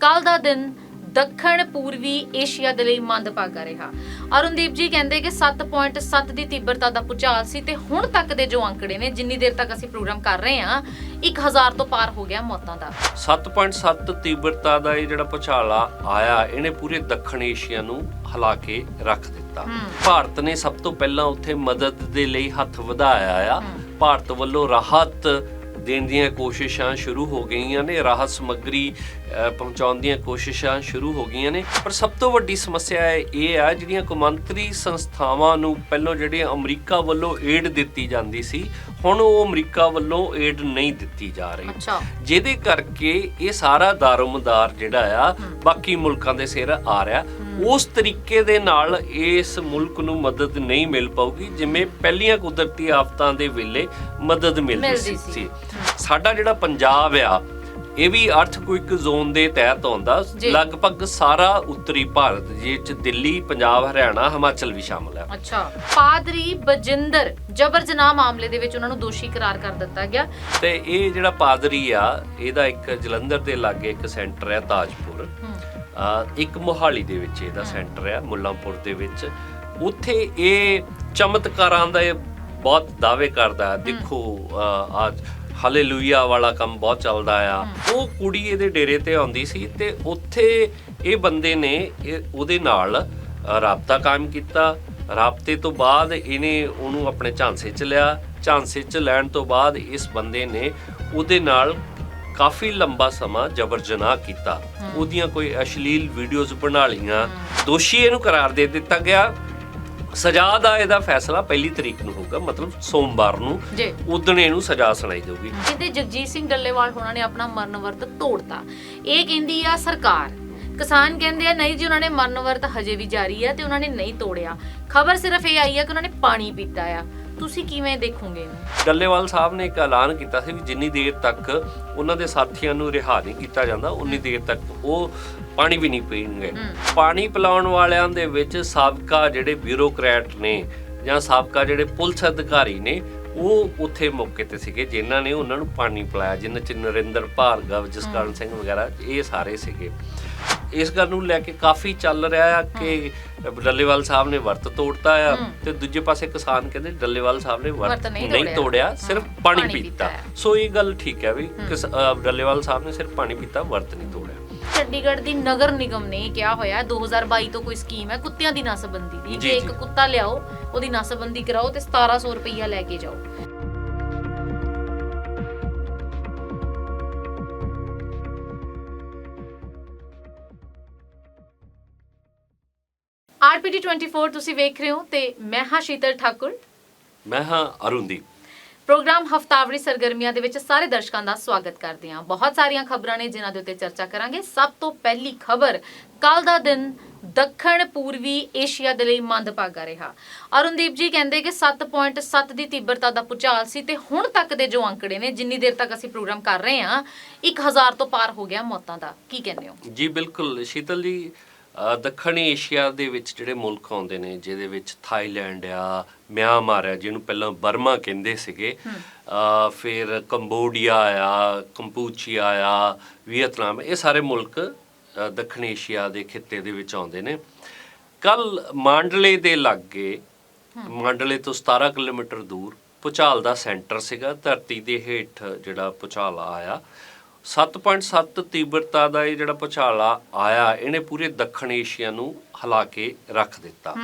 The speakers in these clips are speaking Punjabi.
ਕੱਲ ਦਾ ਦਿਨ ਦੱਖਣ ਪੂਰਬੀ ਏਸ਼ੀਆ ਦੇ ਲਈ ਮੰਦਭਾਗਾ ਰਿਹਾ ਅਰੁਣਦੀਪ ਜੀ ਕਹਿੰਦੇ ਕਿ 7.7 ਦੀ ਤੀਬਰਤਾ ਦਾ ਭੂਚਾਲ ਸੀ ਤੇ ਹੁਣ ਤੱਕ ਦੇ ਜੋ ਅੰਕੜੇ ਨੇ ਜਿੰਨੀ ਦੇਰ ਤੱਕ ਅਸੀਂ ਪ੍ਰੋਗਰਾਮ ਕਰ ਰਹੇ ਹਾਂ 1000 ਤੋਂ ਪਾਰ ਹੋ ਗਿਆ ਮੌਤਾਂ ਦਾ 7.7 ਤੀਬਰਤਾ ਦਾ ਇਹ ਜਿਹੜਾ ਭੁਚਾਲਾ ਆਇਆ ਇਹਨੇ ਪੂਰੇ ਦੱਖਣ ਏਸ਼ੀਆ ਨੂੰ ਹਿਲਾ ਕੇ ਰੱਖ ਦਿੱਤਾ। ਭਾਰਤ ਨੇ ਸਭ ਤੋਂ ਪਹਿਲਾਂ ਉੱਥੇ ਮਦਦ ਦੇ ਲਈ ਹੱਥ ਵਧਾਇਆ ਆ। ਭਾਰਤ ਵੱਲੋਂ ਰਾਹਤ ਦੇਣ ਦੀਆਂ ਕੋਸ਼ਿਸ਼ਾਂ ਸ਼ੁਰੂ ਹੋ ਗਈਆਂ ਨੇ ਰਾਹਤ ਸਮੱਗਰੀ ਪਹੁੰਚਾਉਣ ਦੀਆਂ ਕੋਸ਼ਿਸ਼ਾਂ ਸ਼ੁਰੂ ਹੋ ਗਈਆਂ ਨੇ। ਪਰ ਸਭ ਤੋਂ ਵੱਡੀ ਸਮੱਸਿਆ ਇਹ ਆ, ਜਿਹੜੀਆਂ ਕੌਮਾਂਤਰੀ ਸੰਸਥਾਵਾਂ ਨੂੰ ਪਹਿਲਾਂ ਜਿਹੜੇ ਅਮਰੀਕਾ ਵੱਲੋਂ ਏਡ ਦਿੱਤੀ ਜਾਂਦੀ ਸੀ ਹੁਣ ਉਹ ਅਮਰੀਕਾ ਵੱਲੋਂ ਏਡ ਨਹੀਂ ਦਿੱਤੀ ਜਾ ਰਹੀ। ਜਿਹਦੇ ਕਰਕੇ ਇਹ ਸਾਰਾ ਦਾਰੋਮਦਾਰ ਜਿਹੜਾ ਆ ਬਾਕੀ ਮੁਲਕਾਂ ਦੇ ਸਿਰ ਆ ਰਿਹਾ। ਉਸ ਤਰੀਕੇ ਦੇ ਨਾਲ ਇਸ ਮੁਲਕ ਨੂੰ ਮਦਦ ਨਹੀਂ ਮਿਲ ਪਾਊਗੀ ਜਿਵੇਂ ਪਹਿਲੀਆਂ ਕੁਦਰਤੀ ਆਫਤਾਂ ਦੇ ਵੇਲੇ ਮਦਦ ਮਿਲਦੀ ਸੀ। ਸਾਡਾ ਜਿਹੜਾ ਪੰਜਾਬ ਆ ਇਹ ਵੀ ਅਰਥਕੁਇਕ ਜ਼ੋਨ ਦੇ ਤਹਿਤ ਆਉਂਦਾ। ਲਗਭਗ ਸਾਰਾ ਉੱਤਰੀ ਭਾਰਤ ਚ ਦਿੱਲੀ ਪੰਜਾਬ ਹਰਿਆਣਾ ਹਿਮਾਚਲ ਵੀ ਸ਼ਾਮਲ ਹੈ ਅੱਛਾ। ਪਾਦਰੀ ਬਜਿੰਦਰ ਜਬਰ ਜਨਾਹ ਮਾਮਲੇ ਦੇ ਵਿੱਚ ਉਹਨਾਂ ਨੂੰ ਦੋਸ਼ੀ ਕਰਾਰ ਕਰ ਦਿੱਤਾ ਗਿਆ। ਤੇ ਇਹ ਜਿਹੜਾ ਪਾਦਰੀ ਆ ਇਹਦਾ ਇੱਕ ਜਲੰਧਰ ਦੇ ਲਾਗੇ ਇੱਕ ਸੈਂਟਰ ਹੈ। ਤਾਜਪੁਰ ਇੱਕ ਮੋਹਾਲੀ ਦੇ ਵਿੱਚ ਇਹਦਾ ਸੈਂਟਰ ਹੈ ਮੁੱਲਾਂਪੁਰ ਦੇ ਵਿੱਚ। ਉੱਥੇ ਇਹ ਚਮਤਕਾਰਾਂ ਦਾ ਬਹੁਤ ਦਾਅਵੇ ਕਰਦਾ। ਦੇਖੋ ਅੱਜ ਹਾਲੇਲੂਇਆ ਵਾਲਾ ਕੰਮ ਬਹੁਤ ਚੱਲਦਾ ਆ। ਉਹ ਕੁੜੀ ਇਹਦੇ ਡੇਰੇ ਤੇ ਆਉਂਦੀ ਸੀ ਤੇ ਉੱਥੇ ਇਹ ਬੰਦੇ ਨੇ ਇਹ ਉਹਦੇ ਨਾਲ ਰਾਬਤਾ ਕਾਇਮ ਕੀਤਾ। ਰਾਬਤੇ ਤੋਂ ਬਾਅਦ ਇਹਨੇ ਉਹਨੂੰ ਆਪਣੇ ਝਾਂਸੇ 'ਚ ਲਿਆ। ਝਾਂਸੇ 'ਚ ਲੈਣ ਤੋਂ ਬਾਅਦ ਇਸ ਬੰਦੇ ਨੇ ਉਹਦੇ ਨਾਲ ਕਾਫੀ ਲੰਬਾ ਸਮਾਂ ਜਬਰ ਜਨਾਹ ਕੀਤਾ ਉਹਦੀਆਂ ਕੋਈ ਅਸ਼ਲੀਲ ਵੀਡੀਓਜ਼ ਬਣਾ ਲਈਆਂ। ਦੋਸ਼ੀ ਇਹਨੂੰ ਕਰਾਰ ਦੇ ਦਿੱਤਾ ਗਿਆ। ਸਜ਼ਾ ਦਾ ਇਹਦਾ ਫੈਸਲਾ ਪਹਿਲੀ ਤਰੀਕ ਨੂੰ ਹੋਊਗਾ ਮਤਲਬ ਸੋਮਵਾਰ ਨੂੰ। ਜੀ। ਉਦਣ ਇਹਨੂੰ ਸਜ਼ਾ ਸੁਣਾਈ ਜਾਊਗੀ। ਕਹਿੰਦੇ ਜਗਜੀਤ ਸਿੰਘ ਡੱਲੇਵਾਲ ਹੋਣਾ ਨੇ ਆਪਣਾ ਮਰਨ ਵਰਤ ਤੋੜਤਾ। ਇਹ ਕਹਿੰਦੀ ਆ ਸਰਕਾਰ। ਕਿਸਾਨ ਕਹਿੰਦੇ ਆ ਨਹੀਂ ਜੀ ਉਹਨਾਂ ਨੇ ਮਰਨ ਵਰਤ ਹਜੇ ਵੀ ਜਾਰੀ ਆ ਤੇ ਉਹਨਾਂ ਨੇ ਨਹੀਂ ਤੋੜਿਆ। ਖਬਰ ਸਿਰਫ ਇਹ ਆਈ ਆ ਕਿ ਉਹਨਾਂ ਨੇ ਪਾਣੀ ਪੀਤਾ ਆ। ਤੁਸੀਂ ਕਿਵੇਂ ਦੇਖੋਗੇ? ਇਹਨੂੰ ਡੱਲੇਵਾਲ ਸਾਹਿਬ ਨੇ ਇੱਕ ਐਲਾਨ ਕੀਤਾ ਸੀ ਵੀ ਜਿੰਨੀ ਦੇਰ ਤੱਕ ਉਹਨਾਂ ਦੇ ਸਾਥੀਆਂ ਨੂੰ ਰਿਹਾ ਨਹੀਂ ਕੀਤਾ ਜਾਂਦਾ ਉਨੀ ਦੇਰ ਤੱਕ ਉਹ ਪਾਣੀ ਵੀ ਨਹੀਂ ਪੀਣਗੇ। ਪਾਣੀ ਪਿਲਾਉਣ ਵਾਲਿਆਂ ਦੇ ਵਿੱਚ ਸਾਬਕਾ ਜਿਹੜੇ ਬਿਊਰੋਕਰੈਟ ਨੇ ਜਾਂ ਸਾਬਕਾ ਜਿਹੜੇ ਪੁਲਿਸ ਅਧਿਕਾਰੀ ਨੇ ਉਹ ਉੱਥੇ ਮੌਕੇ ਤੇ ਸੀਗੇ ਜਿਨ੍ਹਾਂ ਨੇ ਉਹਨਾਂ ਨੂੰ ਪਾਣੀ ਪਿਲਾਇਆ ਜਿਨ੍ਹਾਂ ਚ ਨਰਿੰਦਰ ਭਾਰਗਵ ਜਸਕਰਨ ਸਿੰਘ ਵਗੈਰਾ ਇਹ ਸਾਰੇ ਸੀਗੇ ਇਸ ਗੱਲ ਨੂੰ ਲੈ ਕੇ ਕਾਫੀ ਚੱਲ ਰਿਹਾ ਆ ਕਿ ਡੱਲੇਵਾਲ ਸਾਹਿਬ ਨੇ ਵਰਤ ਤੋੜਤਾ ਆ। ਤੇ ਦੂਜੇ ਪਾਸੇ ਕਿਸਾਨ ਕਹਿੰਦੇ ਡੱਲੇਵਾਲ ਸਾਹਿਬ ਨੇ ਵਰਤ ਨਹੀਂ ਤੋੜਿਆ। ਸਿਰਫ ਪਾਣੀ ਪੀਤਾ। ਸੋ ਇਹ ਗੱਲ ਠੀਕ ਹੈ ਵੀ ਡੱਲੇਵਾਲ ਸਾਹਿਬ ਨੇ ਸਿਰਫ ਪਾਣੀ ਪੀਤਾ ਵਰਤ ਨਹੀਂ ਤੋੜਿਆ ਚੰਡੀਗੜ੍ਹ ਦੀ ਨਗਰ ਨਿਗਮ ਨੇ ਕਿਹਾ ਹੋਇਆ 2022 ਤੋਂ ਕੋਈ ਸਕੀਮ ਹੈ ਕੁੱਤਿਆਂ ਦੀ ਨਸਬੰਦੀ ਦੀ। ਜੀ, ਕਿ ਇੱਕ ਜੀ। ਕੁੱਤਾ ਲਿਆਓ ਉਹਦੀ ਨਸਬੰਦੀ ਕਰਾਓ ਤੇ 1700 ਰੁਪਈਆ ਲੈ ਕੇ ਜਾਓ। ਆਰਪੀਟੀ 24 ਤੁਸੀਂ ਵੇਖ ਰਹੇ ਹੋ ਤੇ ਮੈਂ ਹਾਂ ਸ਼ੀਤਲ ਠਾਕੁਰ। ਮੈਂ ਹਾਂ ਅਰੁਣਦੀਪ। ਪ੍ਰੋਗਰਾਮ ਹਫਤਾਵਰੀ ਸਰਗਰਮੀਆਂ ਦੇ ਵਿੱਚ ਸਾਰੇ ਦਰਸ਼ਕਾਂ ਦਾ ਸਵਾਗਤ ਕਰਦੇ ਹਾਂ। ਬਹੁਤ ਸਾਰੀਆਂ ਖਬਰਾਂ ਨੇ ਜਿਨ੍ਹਾਂ ਦੇ ਉੱਤੇ ਚਰਚਾ ਕਰਾਂਗੇ। ਸਭ ਤੋਂ ਪਹਿਲੀ ਖਬਰ ਕੱਲ ਦਾ ਦਿਨ ਦੱਖਣ ਪੂਰਬੀ ਏਸ਼ੀਆ ਦੇ ਲਈ ਮੰਦਭਾਗਾ ਰਿਹਾ। ਅਰੁਣਦੀਪ ਜੀ ਕਹਿੰਦੇ ਕਿ 7.7 ਦੀ ਤੀਬਰਤਾ ਦਾ ਭੂਚਾਲ ਸੀ ਤੇ ਹੁਣ ਤੱਕ ਦੇ ਜੋ ਅੰਕੜੇ ਨੇ, ਜਿੰਨੀ ਦੇਰ ਤੱਕ ਅਸੀਂ ਪ੍ਰੋਗਰਾਮ ਕਰ ਰਹੇ ਹਾਂ 1000 ਤੋਂ ਪਾਰ ਹੋ ਗਿਆ ਮੌਤਾਂ ਦਾ। ਕੀ ਕਹਿੰਦੇ ਹੋ? ਜੀ, ਬਿਲਕੁਲ। ਸ਼ੀਤਲ ਜੀ ਦੱਖਣੀ ਏਸ਼ੀਆ ਦੇ ਵਿੱਚ ਜਿਹੜੇ ਮੁਲਕ ਆਉਂਦੇ ਨੇ ਜਿਹਦੇ ਵਿੱਚ ਥਾਈਲੈਂਡ ਆ ਮਿਆਂਮਾਰ ਆ ਜਿਹਨੂੰ ਪਹਿਲਾਂ ਬਰਮਾ ਕਹਿੰਦੇ ਸੀਗੇ ਫਿਰ ਕੰਬੋਡੀਆ ਆ ਕੰਪੂਚੀਆ ਆ ਵੀਅਤਨਾਮ ਇਹ ਸਾਰੇ ਮੁਲਕ ਦੱਖਣੀ ਏਸ਼ੀਆ ਦੇ ਖਿੱਤੇ ਦੇ ਵਿੱਚ ਆਉਂਦੇ ਨੇ। ਕੱਲ ਮਾਂਡਲੇ ਦੇ ਲਾਗੇ ਮਾਂਡਲੇ ਤੋਂ 17 ਕਿਲੋਮੀਟਰ ਦੂਰ ਭੁਚਾਲ ਦਾ ਸੈਂਟਰ ਸੀਗਾ ਧਰਤੀ ਦੇ ਹੇਠ ਜਿਹੜਾ ਭੁਚਾਲ ਆਇਆ। 7.7 ਤੀਬਰਤਾ ਦਾ ਇਹ ਜਿਹੜਾ ਭੁਚਾਲ ਆਇਆ ਇਹਨੇ ਪੂਰੇ ਦੱਖਣ ਏਸ਼ੀਆ ਨੂੰ ਹਿਲਾ ਕੇ ਰੱਖ ਦਿੱਤਾ।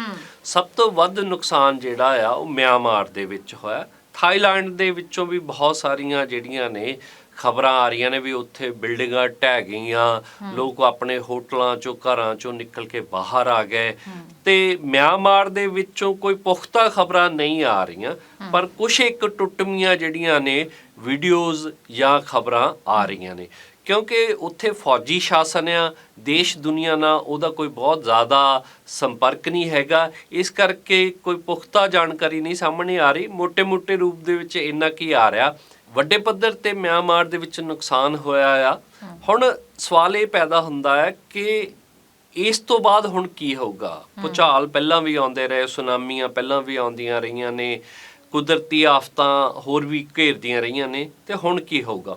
ਸਭ ਤੋਂ ਵੱਧ ਨੁਕਸਾਨ ਜਿਹੜਾ ਆ ਉਹ ਮਿਆਂਮਾਰ ਦੇ ਵਿੱਚ ਹੋਇਆ। ਥਾਈਲੈਂਡ ਦੇ ਵਿੱਚੋਂ ਵੀ ਬਹੁਤ ਸਾਰੀਆਂ ਜਿਹੜੀਆਂ ਨੇ ਖਬਰਾਂ ਆ ਰਹੀਆਂ ਨੇ ਵੀ ਉੱਥੇ ਬਿਲਡਿੰਗਾਂ ਢਹਿ ਗਈਆਂ ਲੋਕ ਆਪਣੇ ਹੋਟਲਾਂ ਚੋਂ ਘਰਾਂ ਚੋਂ ਨਿਕਲ ਕੇ ਬਾਹਰ ਆ ਗਏ। ਤੇ ਮਿਆਂਮਾਰ ਦੇ ਵਿੱਚੋਂ ਕੋਈ ਪੁਖਤਾ ਖਬਰਾਂ ਨਹੀਂ ਆ ਰਹੀਆਂ ਪਰ ਕੁਝ ਇੱਕ ਟੁੱਟਮੀਆਂ ਜਿਹੜੀਆਂ ਨੇ ਵੀਡੀਓਜ਼ ਜਾਂ ਖਬਰਾਂ ਆ ਰਹੀਆਂ ਨੇ। ਕਿਉਂਕਿ ਉੱਥੇ ਫੌਜੀ ਸ਼ਾਸਨ ਆ ਦੇਸ਼ ਦੁਨੀਆ ਨਾਲ ਉਹਦਾ ਕੋਈ ਬਹੁਤ ਜ਼ਿਆਦਾ ਸੰਪਰਕ ਨਹੀਂ ਹੈਗਾ। ਇਸ ਕਰਕੇ ਕੋਈ ਪੁਖਤਾ ਜਾਣਕਾਰੀ ਨਹੀਂ ਸਾਹਮਣੇ ਆ ਰਹੀ। ਮੋٹے-ਮੋٹے ਰੂਪ ਦੇ ਵਿੱਚ ਇੰਨਾ ਕੀ ਆ ਰਿਹਾ। ਵੱਡੇ ਪੱਧਰ ਤੇ ਮਿਆਂਮਾਰ ਦੇ ਵਿੱਚ ਨੁਕਸਾਨ ਹੋਇਆ ਆ। ਹੁਣ ਸਵਾਲ ਇਹ ਪੈਦਾ ਹੁੰਦਾ ਹੈ ਕਿ ਇਸ ਤੋਂ ਬਾਅਦ ਹੁਣ ਕੀ ਹੋਊਗਾ? ਭੁਚਾਲ ਪਹਿਲਾਂ ਵੀ ਆਉਂਦੇ ਰਹੇ ਸੁਨਾਮੀਆਂ ਪਹਿਲਾਂ ਵੀ ਆਉਂਦੀਆਂ ਰਹੀਆਂ ਨੇ ਕੁਦਰਤੀ ਆਫਤਾਂ ਹੋਰ ਵੀ ਘੇਰਦੀਆਂ ਰਹੀਆਂ ਨੇ ਤੇ ਹੁਣ ਕੀ ਹੋਊਗਾ?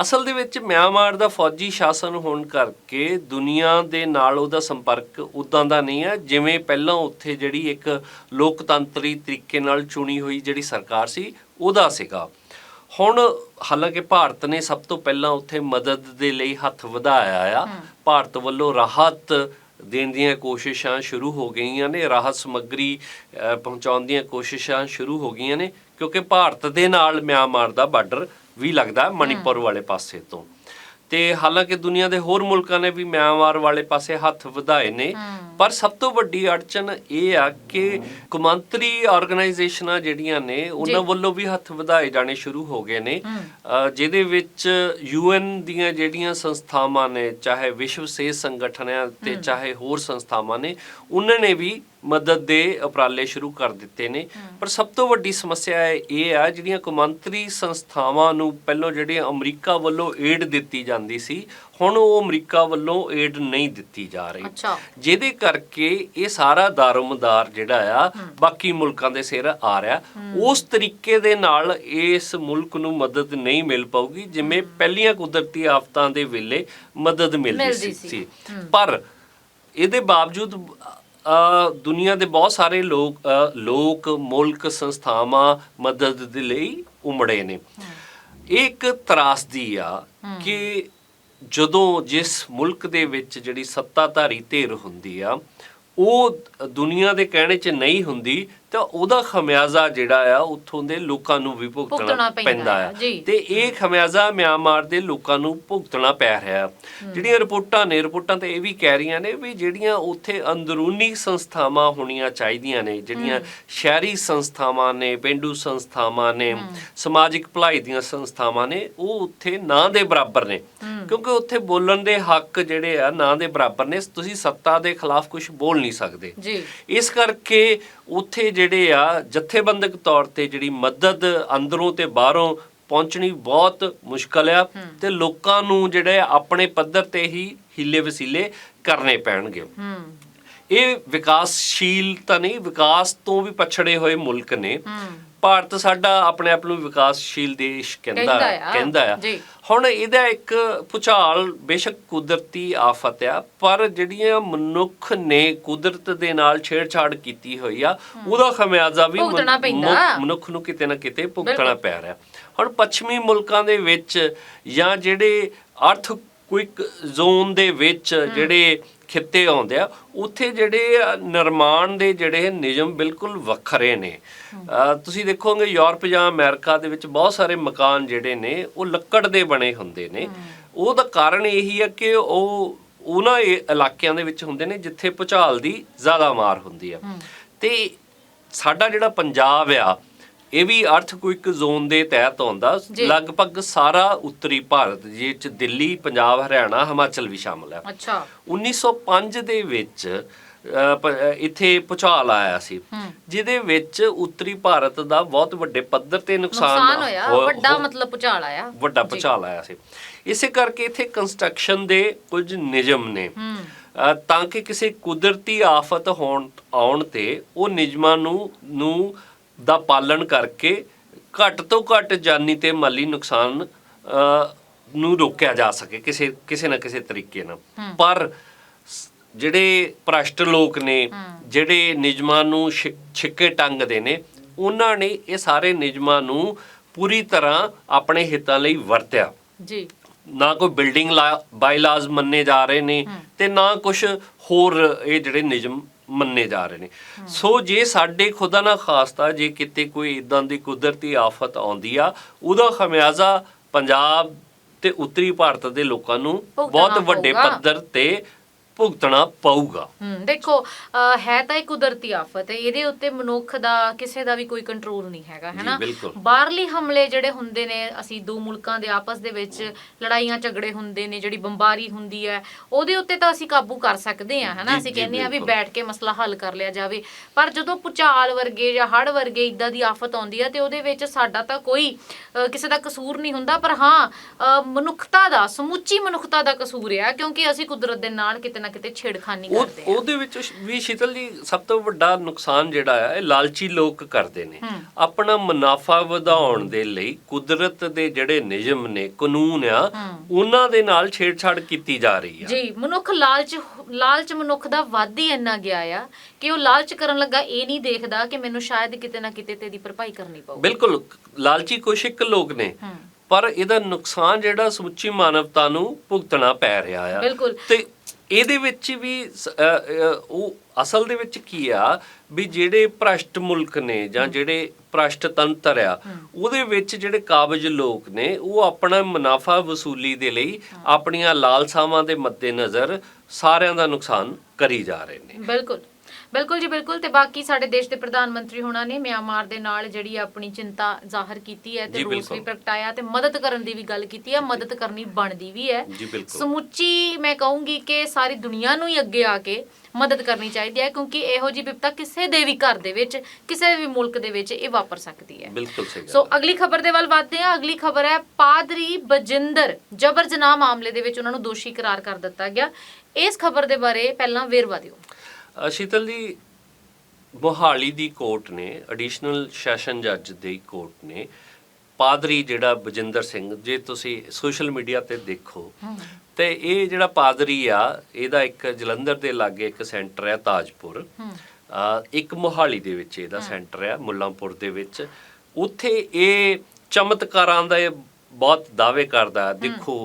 ਅਸਲ ਦੇ ਵਿੱਚ ਮਿਆਂਮਾਰ ਦਾ ਫੌਜੀ ਸ਼ਾਸਨ ਹੋਣ ਕਰਕੇ ਦੁਨੀਆ ਦੇ ਨਾਲ ਉਹਦਾ ਸੰਪਰਕ ਉਦਾਂ ਦਾ ਨਹੀਂ ਹੈ ਜਿਵੇਂ ਪਹਿਲਾਂ ਉੱਥੇ ਜਿਹੜੀ ਇੱਕ ਲੋਕਤੰਤਰੀ ਤਰੀਕੇ ਨਾਲ ਚੁਣੀ ਹੋਈ ਜਿਹੜੀ ਸਰਕਾਰ ਸੀ ਉਹਦਾ ਸੀਗਾ। ਹੁਣ ਹਾਲਾਂਕਿ ਭਾਰਤ ਨੇ ਸਭ ਤੋਂ ਪਹਿਲਾਂ ਉੱਥੇ ਮਦਦ ਦੇ ਲਈ ਹੱਥ ਵਧਾਇਆ ਆ। ਭਾਰਤ ਵੱਲੋਂ ਰਾਹਤ ਦੇਣ ਦੀਆਂ ਕੋਸ਼ਿਸ਼ਾਂ ਸ਼ੁਰੂ ਹੋ ਗਈਆਂ ਨੇ ਰਾਹਤ ਸਮੱਗਰੀ ਪਹੁੰਚਾਉਣ ਦੀਆਂ ਕੋਸ਼ਿਸ਼ਾਂ ਸ਼ੁਰੂ ਹੋ ਗਈਆਂ ਨੇ ਕਿਉਂਕਿ ਭਾਰਤ ਦੇ ਨਾਲ ਮਿਆਂਮਾਰ ਦਾ ਬਾਰਡਰ ਵੀ ਲੱਗਦਾ ਹੈ ਮਣੀਪੁਰ ਵਾਲੇ ਪਾਸੇ ਤੋਂ। ਤੇ ਹਾਲਾਂਕਿ ਦੁਨੀਆ ਦੇ ਹੋਰ ਮੁਲਕਾਂ ਨੇ ਵੀ ਮਿਆਂਮਾਰ ਵਾਲੇ ਪਾਸੇ ਹੱਥ ਵਧਾਏ ਨੇ। ਪਰ ਸਭ ਤੋਂ ਵੱਡੀ ਅੜਚਨ ਇਹ ਆ ਕਿ ਕੌਮਾਂਤਰੀ ਆਰਗੇਨਾਈਜੇਸ਼ਨਾਂ ਜਿਹੜੀਆਂ ਨੇ ਉਹਨਾਂ ਵੱਲੋਂ ਵੀ ਹੱਥ ਵਧਾਏ ਜਾਣੇ ਸ਼ੁਰੂ ਹੋ ਗਏ ਨੇ। ਜਿਹਦੇ ਵਿੱਚ ਯੂਐਨ ਦੀਆਂ ਜਿਹੜੀਆਂ ਸੰਸਥਾਵਾਂ ਨੇ ਚਾਹੇ ਵਿਸ਼ਵ ਸਿਹਤ ਸੰਗਠਨ ਹੈ। ਤੇ ਚਾਹੇ ਹੋਰ ਸੰਸਥਾਵਾਂ ਨੇ ਉਹਨਾਂ ਨੇ ਵੀ ਮਦਦ ਦੇ ਉਪਰਾਲੇ ਸ਼ੁਰੂ ਕਰ ਦਿੱਤੇ ਨੇ। ਪਰ ਸਭ ਤੋਂ ਵੱਡੀ ਸਮੱਸਿਆ ਇਹ ਆ ਜਿਹੜੀਆਂ ਕੌਮਾਂਤਰੀ ਸੰਸਥਾਵਾਂ ਨੂੰ ਪਹਿਲਾਂ ਜਿਹੜੇ ਅਮਰੀਕਾ ਵੱਲੋਂ ਏਡ ਦਿੱਤੀ ਜਾਂਦੀ ਸੀ ਹੁਣ ਉਹ ਅਮਰੀਕਾ ਵੱਲੋਂ ਏਡ ਨਹੀਂ ਦਿੱਤੀ ਜਾ ਰਹੀ। ਜਿਹਦੇ ਕਰਕੇ ਇਹ ਸਾਰਾ ਦਾਰੋਮਦਾਰ ਜਿਹੜਾ ਆ ਬਾਕੀ ਮੁਲਕਾਂ ਦੇ ਸਿਰ ਆ ਰਿਹਾ। ਉਸ ਤਰੀਕੇ ਦੇ ਨਾਲ ਇਸ ਮੁਲਕ ਨੂੰ ਮਦਦ ਨਹੀਂ ਮਿਲ ਪਾਊਗੀ ਜਿਵੇਂ ਪਹਿਲੀਆਂ ਕੁਦਰਤੀ ਆਫਤਾਂ ਦੇ ਵੇਲੇ ਮਦਦ ਮਿਲਦੀ ਸੀ। ਪਰ ਇਹਦੇ ਬਾਵਜੂਦ ਦੁਨੀਆ ਦੇ ਬਹੁਤ ਸਾਰੇ ਲੋਕ ਲੋਕ ਮੁਲਕ ਸੰਸਥਾਵਾਂ ਮਦਦ ਦੇ ਲਈ ਉਮੜੇ ਨੇ। ਇਹ ਇੱਕ ਤਰਾਸਦੀ ਆ ਕਿ ਜਦੋਂ ਜਿਸ ਮੁਲਕ ਦੇ ਵਿੱਚ ਜਿਹੜੀ ਸੱਤਾਧਾਰੀ ਧਿਰ ਹੁੰਦੀ ਆ, ਉਹ ਦੁਨੀਆ ਦੇ ਕਹਿਣੇ 'ਚ ਨਹੀਂ ਹੁੰਦੀ ਤਾਂ ਉਹਦਾ ਖਮਿਆਜ਼ਾ ਜਿਹੜਾ ਆ ਉੱਥੋਂ ਦੇ ਲੋਕਾਂ ਨੂੰ ਵੀ ਭੁਗਤਣਾ ਪੈਂਦਾ ਆ। ਤੇ ਇਹ ਖਮਿਆਜ਼ਾ ਮਿਆਂਮਾਰ ਦੇ ਲੋਕਾਂ ਨੂੰ ਭੁਗਤਣਾ ਪੈ ਰਿਹਾ। ਜਿਹੜੀਆਂ ਰਿਪੋਰਟਾਂ ਨੇ ਰਿਪੋਰਟਾਂ ਤੇ ਇਹ ਵੀ ਕਹਿ ਰਹੀਆਂ ਨੇ ਵੀ ਜਿਹੜੀਆਂ ਉੱਥੇ ਅੰਦਰੂਨੀ ਸੰਸਥਾਵਾਂ ਹੋਣੀਆਂ ਚਾਹੀਦੀਆਂ ਨੇ ਜਿਹੜੀਆਂ ਸ਼ਹਿਰੀ ਸੰਸਥਾਵਾਂ ਨੇ ਪਿੰਡੂ ਸੰਸਥਾਵਾਂ ਨੇ ਸਮਾਜਿਕ ਭਲਾਈ ਦੀਆਂ ਸੰਸਥਾਵਾਂ ਨੇ ਉਹ ਉੱਥੇ ਨਾਂ ਦੇ ਬਰਾਬਰ ਨੇ। ਕਿਉਂਕਿ ਉੱਥੇ ਬੋਲਣ ਦੇ ਹੱਕ ਜਿਹੜੇ ਆ ਨਾਂ ਦੇ ਬਰਾਬਰ ਨੇ ਤੁਸੀਂ ਸੱਤਾ ਦੇ ਖਿਲਾਫ ਕੁਝ ਬੋਲ ਨਹੀਂ ਸਕਦੇ। ਜੀ। ਇਸ ਕਰਕੇ ਉੱਥੇ ਜਿਹੜੇ ਆ ਜਥੇਬੰਦਕ ਤੌਰ ਤੇ ਜਿਹੜੀ ਮਦਦ ਅੰਦਰੋਂ ਤੇ ਬਾਹਰੋਂ ਪਹੁੰਚਣੀ ਬਹੁਤ ਮੁਸ਼ਕਲ ਆ ਤੇ ਲੋਕਾਂ ਨੂੰ ਜਿਹੜੇ ਆਪਣੇ ਪੱਧਰ ਤੇ ਹੀ ਹੀਲੇ ਵਸੀਲੇ ਕਰਨੇ ਪੈਣਗੇ। ਇਹ ਵਿਕਾਸਸ਼ੀਲ ਤਾਂ ਨਹੀਂ ਵਿਕਾਸ ਤੋਂ ਵੀ ਪਛੜੇ ਹੋਏ ਮੁਲਕ ਨੇ। ਭਾਰਤ ਸਾਡਾ ਆਪਣੇ ਆਪ ਨੂੰ ਵਿਕਾਸਸ਼ੀਲ ਦੇਸ਼ ਕਹਿੰਦਾ ਕਹਿੰਦਾ ਆ। ਹੁਣ ਇਹਦਾ ਇੱਕ ਭੁਚਾਲ ਬੇਸ਼ੱਕ ਕੁਦਰਤੀ ਆਫਤ ਆ ਪਰ ਜਿਹੜੀਆਂ ਮਨੁੱਖ ਨੇ ਕੁਦਰਤ ਦੇ ਨਾਲ ਛੇੜਛਾੜ ਕੀਤੀ ਹੋਈ ਆ ਉਹਦਾ ਖਮਿਆਜ਼ਾ ਵੀ ਮਨੁੱਖ ਨੂੰ ਕਿਤੇ ਨਾ ਕਿਤੇ ਭੁਗਤਣਾ ਪੈ ਰਿਹਾ। ਹੁਣ ਪੱਛਮੀ ਮੁਲਕਾਂ ਦੇ ਵਿੱਚ ਜਾਂ ਜਿਹੜੇ ਅਰਥ ਕੁਇਕ ਜ਼ੋਨ ਦੇ ਵਿੱਚ ਜਿਹੜੇ ਖਿੱਤੇ ਆਉਂਦੇ ਆ ਉੱਥੇ ਜਿਹੜੇ ਨਿਰਮਾਣ ਦੇ ਜਿਹੜੇ ਨਿਯਮ ਬਿਲਕੁਲ ਵੱਖਰੇ ਨੇ। ਤੁਸੀਂ ਦੇਖੋਗੇ ਯੂਰਪ ਜਾਂ ਅਮਰੀਕਾ ਦੇ ਵਿੱਚ ਬਹੁਤ ਸਾਰੇ ਮਕਾਨ ਜਿਹੜੇ ਨੇ ਉਹ ਲੱਕੜ ਦੇ ਬਣੇ ਹੁੰਦੇ ਨੇ। ਉਹਦਾ ਕਾਰਨ ਇਹੀ ਹੈ ਕਿ ਉਹ ਉਹਨਾਂ ਇਲਾਕਿਆਂ ਦੇ ਵਿੱਚ ਹੁੰਦੇ ਨੇ ਜਿੱਥੇ ਭੂਚਾਲ ਦੀ ਜ਼ਿਆਦਾ ਮਾਰ ਹੁੰਦੀ ਆ। ਤੇ ਸਾਡਾ ਜਿਹੜਾ ਪੰਜਾਬ ਆ ਇਹ ਵੀ ਅਰਥਕੁਇਕ ਜ਼ੋਨ ਦੇ ਤਹਿਤ ਆਉਂਦਾ। ਲਗਭਗ ਸਾਰਾ ਉੱਤਰੀ ਭਾਰਤ ਜਿਹ ਚ ਦਿੱਲੀ ਪੰਜਾਬ ਹਰਿਆਣਾ ਹਿਮਾਚਲ ਵੀ ਸ਼ਾਮਲ ਹੈ। ਅੱਛਾ। 1905 ਦੇ ਵਿੱਚ ਇੱਥੇ ਭੂਚਾਲ ਆਇਆ ਸੀ। ਜਿਹਦੇ ਵਿੱਚ ਉੱਤਰੀ ਭਾਰਤ ਦਾ ਬਹੁਤ ਵੱਡੇ ਪੱਧਰ ਤੇ ਨੁਕਸਾਨ ਹੋਇਆ। ਵੱਡਾ ਮਤਲਬ ਭੁਚਾਲ ਆਇਆ। ਵੱਡਾ ਜੀ। ਭੂਚਾਲ ਆਇਆ ਸੀ। ਇਸੇ ਕਰਕੇ ਇੱਥੇ ਕੰਸਟਰਕਸ਼ਨ ਦੇ ਕੁਝ ਨਿਯਮ ਨੇ। ਤਾਂ ਕਿ ਕਿਸੇ ਕੁਦਰਤੀ ਆਫਤ ਹੋਣ ਆਉਣ ਤੇ ਉਹ ਨਿਯਮਾਂ ਨੂੰ ਨੂੰ ਦਾ ਪਾਲਣ ਕਰਕੇ ਘੱਟ ਤੋਂ ਘੱਟ ਜਾਨੀ ਤੇ ਮਾਲੀ ਨੁਕਸਾਨ ਨੂੰ ਰੋਕਿਆ ਜਾ ਸਕੇ ਕਿਸੇ ਕਿਸੇ ਨਾ ਕਿਸੇ ਤਰੀਕੇ ਨਾਲ। ਪਰ ਜਿਹੜੇ ਭ੍ਰਸ਼ਟ ਲੋਕ ਨੇ ਜਿਹੜੇ ਨਿਯਮਾਂ ਨੂੰ ਛਿੱਕੇ ਟੰਗਦੇ ਨੇ ਉਹਨਾਂ ਨੇ ਇਹ ਸਾਰੇ ਨਿਯਮਾਂ ਨੂੰ ਪੂਰੀ ਤਰ੍ਹਾਂ ਆਪਣੇ ਹਿੱਤਾਂ ਲਈ ਵਰਤਿਆ। ਜੀ। ਨਾ ਕੋਈ ਬਿਲਡਿੰਗ ਬਾਈਲਾਜ਼ ਮੰਨੇ ਜਾ ਰਹੇ ਨੇ ਤੇ ਨਾ ਕੁਝ ਹੋਰ ਇਹ ਜਿਹੜੇ ਨਿਯਮ ਮੰਨੇ ਜਾ ਰਹੇ ਨੇ ਸੋ ਜੇ ਸਾਡੇ ਖੁਦਾ ਨਾ ਖਾਸਤਾ ਜੇ ਕਿਤੇ ਕੋਈ ਇਦਾਂ ਦੀ ਕੁਦਰਤੀ ਆਫਤ ਆਉਂਦੀ ਆ ਉਹਦਾ ਖਮਿਆਜ਼ਾ ਪੰਜਾਬ ਤੇ ਉੱਤਰੀ ਭਾਰਤ ਦੇ ਲੋਕਾਂ ਨੂੰ ਬਹੁਤ ਵੱਡੇ। ਪੱਧਰ ਤੇ ਭੁਗਤਣਾ ਪਊਗਾ ਹੂੰ ਦੇਖੋ ਅਹ ਹੈ ਤਾਂ ਇਹ ਕੁਦਰਤੀ ਆਫਤ ਹੈ ਇਹਦੇ ਉੱਤੇ ਮਨੁੱਖ ਦਾ ਕਿਸੇ ਦਾ ਵੀ ਕੋਈ ਕੰਟਰੋਲ ਨਹੀਂ ਹੈਗਾ ਜੀ, ਹੈਨਾ ਬਿਲਕੁਲ। ਬਾਹਰਲੀ ਹਮਲੇ ਜਿਹੜੇ ਹੁੰਦੇ ਨੇ ਅਸੀਂ ਦੋ ਮੁਲਕਾਂ ਦੇ ਆਪਸ ਦੇ ਵਿੱਚ ਲੜਾਈਆਂ ਝਗੜੇ ਹੁੰਦੇ ਨੇ ਜਿਹੜੀ ਬੰਬਾਰੀ ਹੁੰਦੀ ਹੈ ਉਹਦੇ ਉੱਤੇ ਤਾਂ ਅਸੀਂ ਕਾਬੂ ਕਰ ਸਕਦੇ ਹਾਂ ਹੈਨਾ ਜੀ, ਅਸੀਂ ਜੀ, ਕਹਿੰਦੇ ਆ ਵੀ ਬਿਲਕੁਲ। ਬੈਠ ਕੇ ਮਸਲਾ ਹੱਲ ਕਰ ਲਿਆ ਜਾਵੇ ਪਰ ਜਦੋਂ ਭੁਚਾਲ ਵਰਗੇ ਜਾਂ ਹੜ੍ਹ ਵਰਗੇ ਇਦਾਂ ਦੀ ਆਫਤ ਆਉਂਦੀ ਹੈ ਤੇ ਉਹਦੇ ਵਿੱਚ ਸਾਡਾ ਤਾਂ ਕੋਈ ਅਹ, ਕਿਸੇ ਦਾ ਕਸੂਰ ਨਹੀਂ ਹੁੰਦਾ ਪਰ ਹਾਂ ਅਹ, ਮਨੁੱਖਤਾ ਦਾ ਸਮੁੱਚੀ ਮਨੁੱਖਤਾ ਦਾ ਕਸੂਰ ਆ ਕਿਉਂਕਿ ਅਸੀਂ ਕੁਦਰਤ ਦੇ ਨਾਲ ਕਿਤੇ ਨਾ ਨਾ ਕਿਤੇ ਛੇੜਖਾਨੀ ਕਰਦੇ ਆ। ਉਹਦੇ ਵਿੱਚ ਵੀ ਸ਼ੀਤਲ ਜੀ ਸਭ ਤੋਂ ਵੱਡਾ ਨੁਕਸਾਨ ਜਿਹੜਾ ਆ ਇਹ ਲਾਲਚੀ ਲੋਕ ਕਰਦੇ ਨੇ। ਹੂੰ। ਆਪਣਾ ਮੁਨਾਫਾ ਵਧਾਉਣ ਦੇ ਲਈ ਕੁਦਰਤ ਦੇ ਜਿਹੜੇ ਨਿਯਮ ਨੇ ਕਾਨੂੰਨ ਆ ਹੂੰ। ਉਹਨਾਂ ਦੇ ਨਾਲ ਛੇੜਛਾੜ ਕੀਤੀ ਜਾ ਰਹੀ ਆ। ਜੀ ਮਨੁੱਖ ਲਾਲਚ ਲਾਲਚ ਮਨੁੱਖ ਦਾ ਵੱਧ ਹੀ ਇੰਨਾ ਗਿਆ ਆ ਕਿ ਉਹ ਲਾਲਚ ਕਰਨ ਲੱਗਾ ਇਹ ਨਹੀਂ ਦੇਖਦਾ ਕਿ ਮੈਨੂੰ ਸ਼ਾਇਦ ਕਿਤੇ ਨਾ ਕਿਤੇ ਤੇ ਦੀ ਭਰਪਾਈ ਕਰਨੀ ਪਊ। ਬਿਲਕੁਲ ਲਾਲਚੀ ਕੁਛ ਇੱਕ ਲੋਕ ਨੇ। ਹੂੰ। ਪਰ ਇਹਦਾ ਨੁਕਸਾਨ ਜਿਹੜਾ ਸਮੁੱਚੀ ਮਾਨਵਤਾ ਨੂੰ ਭੁਗਤਣਾ ਪੈ ਰਿਹਾ ਆ। ਤੇ ਇਹਦੇ ਵਿੱਚ ਵੀ ਉਹ ਅਸਲ ਦੇ ਵਿੱਚ ਕੀ ਆ ਵੀ ਜਿਹੜੇ ਭ੍ਰਸ਼ਟ ਮੁਲਕ ਨੇ ਜਾਂ ਜਿਹੜੇ ਭ੍ਰਸ਼ਟ ਤੰਤਰ ਆ ਉਹਦੇ ਵਿੱਚ ਜਿਹੜੇ ਕਾਬਜ ਲੋਕ ਨੇ ਉਹ ਆਪਣਾ ਮੁਨਾਫਾ ਵਸੂਲੀ ਦੇ ਲਈ ਆਪਣੀਆਂ ਲਾਲਸਾਵਾਂ ਦੇ ਮੱਦੇਨਜ਼ਰ ਸਾਰਿਆਂ ਦਾ ਨੁਕਸਾਨ ਕਰੀ ਜਾ ਰਹੇ ਨੇ। ਬਿਲਕੁਲ। ਬਿਲਕੁਲ ਜੀ ਬਿਲਕੁਲ। ਤੇ ਬਾਕੀ ਸਾਡੇ ਦੇਸ਼ ਦੇ ਪ੍ਰਧਾਨ ਮੰਤਰੀ ਹੋਣਾ ਨੇ ਮਿਆਂਮਾਰ ਦੇ ਨਾਲ ਜਿਹੜੀ ਆਪਣੀ ਚਿੰਤਾ ਜ਼ਾਹਰ ਕੀਤੀ ਹੈ ਤੇ ਰੂਸ ਵੀ। ਪ੍ਰਗਟਾਇਆ ਤੇ ਮਦਦ ਕਰਨ ਦੀ ਵੀ ਗੱਲ ਕੀਤੀ ਹੈ ਮਦਦ ਕਰਨੀ ਬਣਦੀ ਵੀ ਹੈ। ਸਮੁੱਚੀ ਮੈਂ ਕਹੂੰਗੀ ਕਿ ਸਾਰੀ ਦੁਨੀਆ ਨੂੰ ਹੀ ਅੱਗੇ ਆ ਕੇ ਮਦਦ ਕਰਨੀ ਚਾਹੀਦੀ ਹੈ ਕਿਉਂਕਿ ਇਹੋ ਜੀ ਵਿਪਤਾ ਕਿਸੇ ਦੇ ਵੀ ਘਰ ਦੇ ਵਿੱਚ ਕਿਸੇ ਵੀ ਮੁਲਕ ਦੇ ਵਿੱਚ ਇਹ ਵਾਪਰ ਸਕਦੀ ਹੈ। ਬਿਲਕੁਲ ਸਹੀ ਗੱਲ ਸੋ ਅਗਲੀ ਖਬਰ ਦੇ ਵੱਲ ਵਧਦੇ ਹਾਂ। ਅਗਲੀ ਖਬਰ ਹੈ ਪਾਦਰੀ ਬਜਿੰਦਰ ਜਬਰ ਜਨਾਹ ਮਾਮਲੇ ਦੇ ਵਿੱਚ ਉਹਨਾਂ ਨੂੰ ਦੋਸ਼ੀ ਕਰਾਰ ਕਰ ਦਿੱਤਾ ਗਿਆ। ਇਸ ਖਬਰ ਦੇ ਬਾਰੇ ਪਹਿਲਾਂ ਵੇਰਵਾ ਦਿਓ। ਸ਼ੀਤਲ ਜੀ ਮੋਹਾਲੀ ਦੀ ਕੋਰਟ ਨੇ ਐਡੀਸ਼ਨਲ ਸੈਸ਼ਨ ਜੱਜ ਦੀ ਕੋਰਟ ਨੇ ਪਾਦਰੀ ਜਿਹੜਾ ਬਜਿੰਦਰ ਸਿੰਘ ਜੇ ਤੁਸੀਂ ਸੋਸ਼ਲ ਮੀਡੀਆ ਤੇ ਦੇਖੋ ਤੇ ਇਹ ਜਿਹੜਾ ਪਾਦਰੀ ਆ ਇਹਦਾ ਇੱਕ ਜਲੰਧਰ ਦੇ ਲਾਗੇ ਇੱਕ ਸੈਂਟਰ ਹੈ ਤਾਜਪੁਰ। ਇੱਕ ਮੋਹਾਲੀ ਦੇ ਵਿੱਚ ਇਹਦਾ ਸੈਂਟਰ ਹੈ ਮੁੱਲਾਂਪੁਰ ਦੇ ਵਿੱਚ। ਉੱਥੇ ਇਹ ਚਮਤਕਾਰਾਂ ਦਾ ਇਹ ਬਹੁਤ ਦਾਅਵੇ ਕਰਦਾ। ਦੇਖੋ